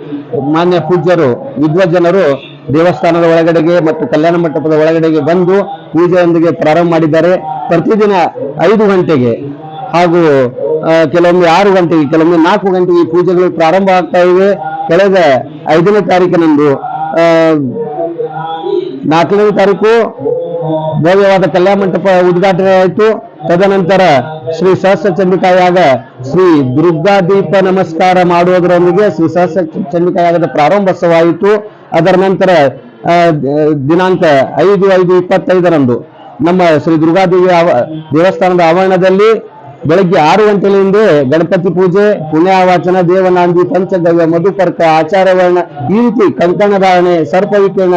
ಮಾನ್ಯ ಪೂಜ್ಯರು, ವಿದ್ವಜ್ಜನರು ದೇವಸ್ಥಾನದ ಒಳಗಡೆಗೆ ಮತ್ತು ಕಲ್ಯಾಣ ಮಂಟಪದ ಒಳಗಡೆಗೆ ಬಂದು ಪೂಜೆಯೊಂದಿಗೆ ಪ್ರಾರಂಭ ಮಾಡಿದ್ದಾರೆ. ಪ್ರತಿದಿನ ಐದು ಗಂಟೆಗೆ ಹಾಗೂ ಕೆಲವೊಮ್ಮೆ ಆರು ಗಂಟೆಗೆ, ಕೆಲವೊಮ್ಮೆ ನಾಲ್ಕು ಗಂಟೆಗೆ ಪೂಜೆಗಳು ಪ್ರಾರಂಭ ಆಗ್ತಾ ಇವೆ. ಕಳೆದ ಐದನೇ ತಾರೀಕಿನಂದು ನಾಲ್ಕನೇ ತಾರೀಕು ಭವ್ಯವಾದ ಕಲ್ಯಾಣ ಮಂಟಪ ಉದ್ಘಾಟನೆ ಆಯಿತು. ತದನಂತರ ಶ್ರೀ ಸಹಸ್ರ ಚಂಡಿಕಾಯಾಗ ಶ್ರೀ ದುರ್ಗಾದೀಪ ನಮಸ್ಕಾರ ಮಾಡುವುದರೊಂದಿಗೆ ಶ್ರೀ ಸಹಸ್ರ ಚಂಡಿಕಾಯಾಗದ ಪ್ರಾರಂಭೋತ್ಸವವಾಯಿತು. ಅದರ ನಂತರ ದಿನಾಂಕ ಐದು ಐದು ಇಪ್ಪತ್ತೈದರಂದು ನಮ್ಮ ಶ್ರೀ ದುರ್ಗಾದೇವಿ ದೇವಸ್ಥಾನದ ಆವರಣದಲ್ಲಿ ಬೆಳಗ್ಗೆ ಆರು ಗಂಟೆಯಿಂದ ಗಣಪತಿ ಪೂಜೆ ಪುಣ್ಯಾವಾಚನ ದೇವನಾಂದಿ, ಪಂಚಗವ್ಯ, ಮಧುಪರ್ಕ, ಆಚಾರವರ್ಣ, ಈ ರೀತಿ ಕಂಕಣ ಧಾರಣೆ, ಸರ್ಪ ವಿಕಿರಣ,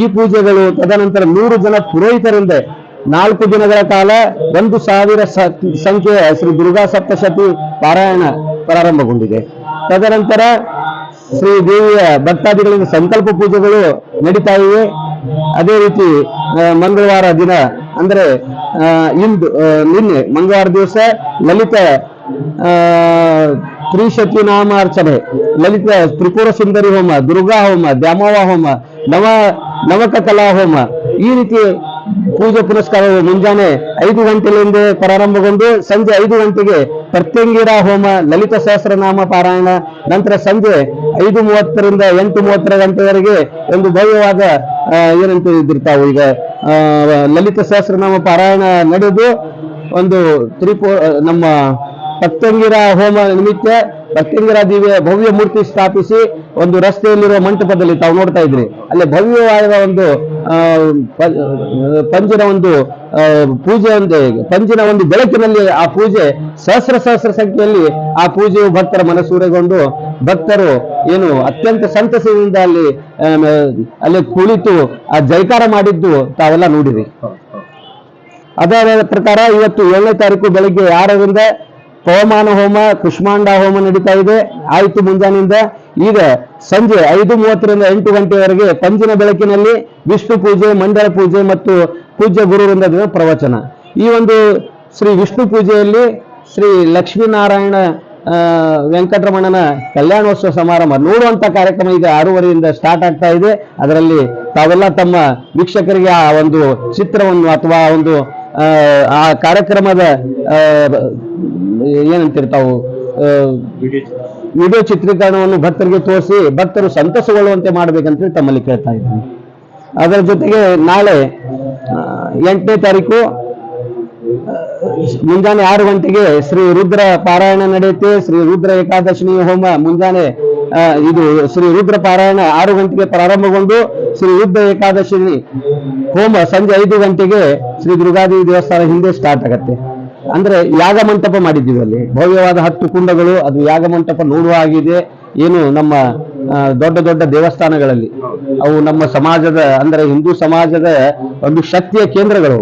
ಈ ಪೂಜೆಗಳು ತದನಂತರ ನೂರು ಜನ ಪುರೋಹಿತರಿಂದ. ನಾಲ್ಕು ದಿನಗಳ ಕಾಲ ಒಂದು ಸಾವಿರ ಸಂಖ್ಯೆಯ ಶ್ರೀ ದುರ್ಗಾ ಸಪ್ತಶತಿ ಪಾರಾಯಣ ಪ್ರಾರಂಭಗೊಂಡಿದೆ. ತದನಂತರ ಶ್ರೀ ದೇವಿಯ ಭಕ್ತಾದಿಗಳಿಂದ ಸಂಕಲ್ಪ ಪೂಜೆಗಳು ನಡೀತಾ ಇವೆ. ಅದೇ ರೀತಿ ಮಂಗಳವಾರ ದಿನ ಅಂದ್ರೆ ಇಂದು ನಿನ್ನೆ, ಮಂಗಳವಾರ ದಿವಸ ಲಲಿತ ತ್ರಿಶತಿ ನಾಮಾರ್ಚನೆ, ಲಲಿತ ತ್ರಿಪುರ ಸುಂದರಿ ಹೋಮ, ದುರ್ಗಾ ಹೋಮ ದ್ಯಾಮವ ಹೋಮ, ನವ ನವಕ ಕಲಾ ಹೋಮ, ಈ ರೀತಿ ಪೂಜೆ ಪುರಸ್ಕಾರವು ಮುಂಜಾನೆ ಐದು ಗಂಟೆಯಿಂದ ಪ್ರಾರಂಭಗೊಂಡು ಸಂಜೆ ಐದು ಗಂಟೆಗೆ ಪ್ರತ್ಯಂಗಿರ ಹೋಮ, ಲಲಿತ ಸಹಸ್ರನಾಮ ಪಾರಾಯಣ, ನಂತರ ಸಂಜೆ ಐದು ಮೂವತ್ತರಿಂದ ಎಂಟು ಮೂವತ್ತರ ಗಂಟೆವರೆಗೆ ಒಂದು ಭವ್ಯವಾದ ಏನಂತ ಇದಿರ್ತಾವು ಈಗ ಲಲಿತ ಸಹಸ್ರನಾಮ ಪಾರಾಯಣ ನಡೆದು ಒಂದು ತ್ರಿಪು ನಮ್ಮ ಪತ್ತಂಗಿರ ಹೋಮ ನಿಮಿತ್ತ ಪತ್ತಂಗಿರ ದಿವ್ಯ ಭವ್ಯ ಮೂರ್ತಿ ಸ್ಥಾಪಿಸಿ ಒಂದು ರಸ್ತೆಯಲ್ಲಿರುವ ಮಂಟಪದಲ್ಲಿ ತಾವು ನೋಡ್ತಾ ಇದ್ರಿ. ಅಲ್ಲಿ ಭವ್ಯವಾದ ಒಂದು ಪಂಜಿನ ಒಂದು ಪೂಜೆ ಒಂದು, ಪಂಜಿನ ಒಂದು ಬೆಳಕಿನಲ್ಲಿ ಆ ಪೂಜೆ, ಸಹಸ್ರ ಸಹಸ್ರ ಸಂಖ್ಯೆಯಲ್ಲಿ ಆ ಪೂಜೆಯು ಭಕ್ತರ ಮನಸೂರೆಗೊಂಡು ಭಕ್ತರು ಏನು ಅತ್ಯಂತ ಸಂತಸದಿಂದ ಅಲ್ಲಿ ಅಲ್ಲಿ ಕುಳಿತು ಆ ಜೈಕಾರ ಮಾಡಿದ್ದು ತಾವೆಲ್ಲ ನೋಡಿರಿ. ಅದರ ಪ್ರಕಾರ ಇವತ್ತು ಏಳನೇ ತಾರೀಕು ಬೆಳಿಗ್ಗೆ ಆರರಿಂದ ಪವಮಾನ ಹೋಮ ಕುಷ್ಮಾಂಡ ಹೋಮ ನಡೀತಾ ಇದೆ. ಆಯ್ತು ಮುಂಜಾನೆಯಿಂದ. ಈಗ ಸಂಜೆ ಐದು ಮೂವತ್ತರಿಂದ ಎಂಟು ಗಂಟೆವರೆಗೆ ಪಂಜಿನ ಬೆಳಕಿನಲ್ಲಿ ವಿಷ್ಣು ಪೂಜೆ ಮಂಡಳ ಪೂಜೆ ಮತ್ತು ಪೂಜ್ಯ ಗುರುವೃಂದದ ಪ್ರವಚನ. ಈ ಒಂದು ಶ್ರೀ ವಿಷ್ಣು ಪೂಜೆಯಲ್ಲಿ ಶ್ರೀ ಲಕ್ಷ್ಮೀನಾರಾಯಣ ವೆಂಕಟರಮಣನ ಕಲ್ಯಾಣೋತ್ಸವ ಸಮಾರಂಭ ನೋಡುವಂಥ ಕಾರ್ಯಕ್ರಮ ಈಗ ಆರೂವರೆಯಿಂದ ಸ್ಟಾರ್ಟ್ ಆಗ್ತಾ ಇದೆ. ಅದರಲ್ಲಿ ತಾವೆಲ್ಲ ತಮ್ಮ ವೀಕ್ಷಕರಿಗೆ ಆ ಒಂದು ಚಿತ್ರವನ್ನು ಅಥವಾ ಒಂದು ಆ, ಕಾರ್ಯಕ್ರಮದ ಏನಂತೀರಿ ತಾವು? ಆ, ವಿಡಿಯೋ ಚಿತ್ರೀಕರಣವನ್ನು ಭಕ್ತರಿಗೆ ತೋರಿಸಿ ಭಕ್ತರು ಸಂತಸಗೊಳ್ಳುವಂತೆ ಮಾಡಬೇಕಂತೇಳಿ ತಮ್ಮಲ್ಲಿ ಕೇಳ್ತಾ ಇದ್ದೀನಿ. ಅದರ ಜೊತೆಗೆ ನಾಳೆ ಎಂಟನೇ ತಾರೀಕು ಮುಂಜಾನೆ ಆರು ಗಂಟೆಗೆ ಶ್ರೀ ರುದ್ರ ಪಾರಾಯಣ ನಡೆಯುತ್ತೆ. ಶ್ರೀ ರುದ್ರ ಏಕಾದಶಿನಿ ಹೋಮ ಮುಂಜಾನೆ ಇದು ಶ್ರೀ ರುದ್ರ ಪಾರಾಯಣ ಆರು ಗಂಟೆಗೆ ಪ್ರಾರಂಭಗೊಂಡು ಶ್ರೀ ರುದ್ರ ಏಕಾದಶಿನಿ ಹೋಮ ಸಂಜೆ ಐದು ಗಂಟೆಗೆ ಶ್ರೀ ದುರ್ಗಾದೇವಿ ದೇವಸ್ಥಾನ ಹಿಂದೆ ಸ್ಟಾರ್ಟ್ ಆಗತ್ತೆ. ಅಂದ್ರೆ ಯಾಗ ಮಂಟಪ ಮಾಡಿದ್ದೀವಿ ಅಲ್ಲಿ. ಭವ್ಯವಾದ ಹತ್ತು ಕುಂಡಗಳು, ಅದು ಯಾಗ ಮಂಟಪ ನೋಡುವ ಆಗಿದೆ ಏನು ನಮ್ಮ ದೊಡ್ಡ ದೊಡ್ಡ ದೇವಸ್ಥಾನಗಳಲ್ಲಿ. ಅವು ನಮ್ಮ ಸಮಾಜದ, ಅಂದ್ರೆ ಹಿಂದೂ ಸಮಾಜದ ಒಂದು ಶಕ್ತಿಯ ಕೇಂದ್ರಗಳು.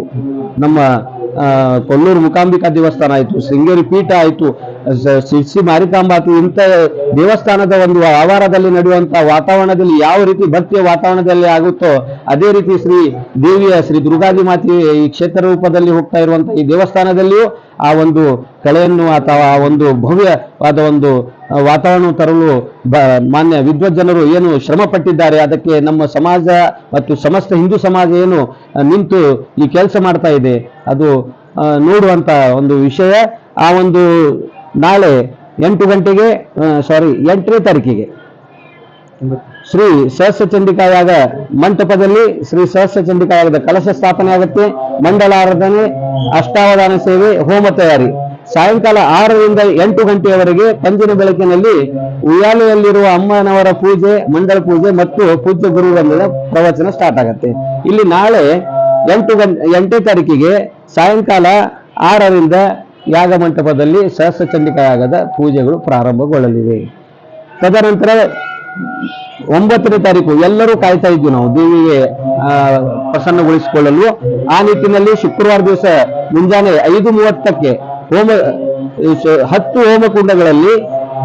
ನಮ್ಮ ಕೊಲ್ಲೂರು ಮುಕಾಂಬಿಕಾ ದೇವಸ್ಥಾನ ಆಯ್ತು, ಶೃಂಗೇರಿ ಪೀಠ ಆಯಿತು ಶಿರ್ಸಿ ಮಾರಿಕಾಂಬಾತು ಇಂಥ ದೇವಸ್ಥಾನದ ಒಂದು ಆವಾರದಲ್ಲಿ ನಡೆಯುವಂತ ವಾತಾವರಣದಲ್ಲಿ ಯಾವ ರೀತಿ ಭಕ್ತಿಯ ವಾತಾವರಣದಲ್ಲಿ ಆಗುತ್ತೋ, ಅದೇ ರೀತಿ ಶ್ರೀ ದೇವಿಯ, ಶ್ರೀ ದುರ್ಗಾದಿ ಮಾತೆ ಈ ಕ್ಷೇತ್ರ ರೂಪದಲ್ಲಿ ಹೋಗ್ತಾ ಇರುವಂತ ಈ ದೇವಸ್ಥಾನದಲ್ಲಿಯೂ ಆ ಒಂದು ಕಳೆಯನ್ನು ಅಥವಾ ಆ ಒಂದು ಭವ್ಯವಾದ ಒಂದು ವಾತಾವರಣ ತರಲು ಮಾನ್ಯ ವಿದ್ವಜ್ಜನರು ಏನು ಶ್ರಮ ಪಟ್ಟಿದ್ದಾರೆ, ಅದಕ್ಕೆ ನಮ್ಮ ಸಮಾಜ ಮತ್ತು ಸಮಸ್ತ ಹಿಂದೂ ಸಮಾಜ ಏನು ನಿಂತು ಈ ಕೆಲಸ ಮಾಡ್ತಾ ಇದೆ. ಅದು ನೋಡುವಂತ ಒಂದು ವಿಷಯ. ಆ ಒಂದು ನಾಳೆ ಎಂಟು ಗಂಟೆಗೆ ಸಾರಿ ಎಂಟನೇ ತಾರೀಕಿಗೆ ಶ್ರೀ ಸಹಸ್ರ ಚಂಡಿಕಾಯಾಗ ಮಂಟಪದಲ್ಲಿ, ಶ್ರೀ ಸಹಸ್ರ ಚಂಡಿಕಾಯಾಗದ ಕಲಶ ಸ್ಥಾಪನೆ ಆಗುತ್ತೆ. ಮಂಡಲಾರಾಧನೆ, ಅಷ್ಟಾವಧಾನ ಸೇವೆ, ಹೋಮ ತಯಾರಿ. ಸಾಯಂಕಾಲ ಆರರಿಂದ ಎಂಟು ಗಂಟೆಯವರೆಗೆ ಪಂಜಿನ ಬೆಳಕಿನಲ್ಲಿ ಉಯ್ಯಾಲೆಯಲ್ಲಿರುವ ಅಮ್ಮನವರ ಪೂಜೆ, ಮಂಡಲ ಪೂಜೆ ಮತ್ತು ಪೂಜ್ಯ ಗುರುಗಳ ಪ್ರವಚನ ಸ್ಟಾರ್ಟ್ ಆಗುತ್ತೆ. ಇಲ್ಲಿ ನಾಳೆ ಎಂಟು ಗಂಟೆ ಎಂಟನೇ ತಾರೀಕಿಗೆ ಸಾಯಂಕಾಲ ಆರರಿಂದ ಯಾಗ ಮಂಟಪದಲ್ಲಿ ಸಹಸ್ರ ಪೂಜೆಗಳು ಪ್ರಾರಂಭಗೊಳ್ಳಲಿವೆ. ತದನಂತರ ಒಂಬತ್ತನೇ ತಾರೀಕು ಎಲ್ಲರೂ ಕಾಯ್ತಾ ಇದ್ವಿ ನಾವು, ದೇವಿಗೆ ಪ್ರಸನ್ನಗೊಳಿಸಿಕೊಳ್ಳಲು. ಆ ನಿಟ್ಟಿನಲ್ಲಿ ಶುಕ್ರವಾರ ದಿವಸ ಮುಂಜಾನೆ ಐದು ಮೂವತ್ತಕ್ಕೆ ಹೋಮ ಹತ್ತು ಹೋಮಕುಂಡಗಳಲ್ಲಿ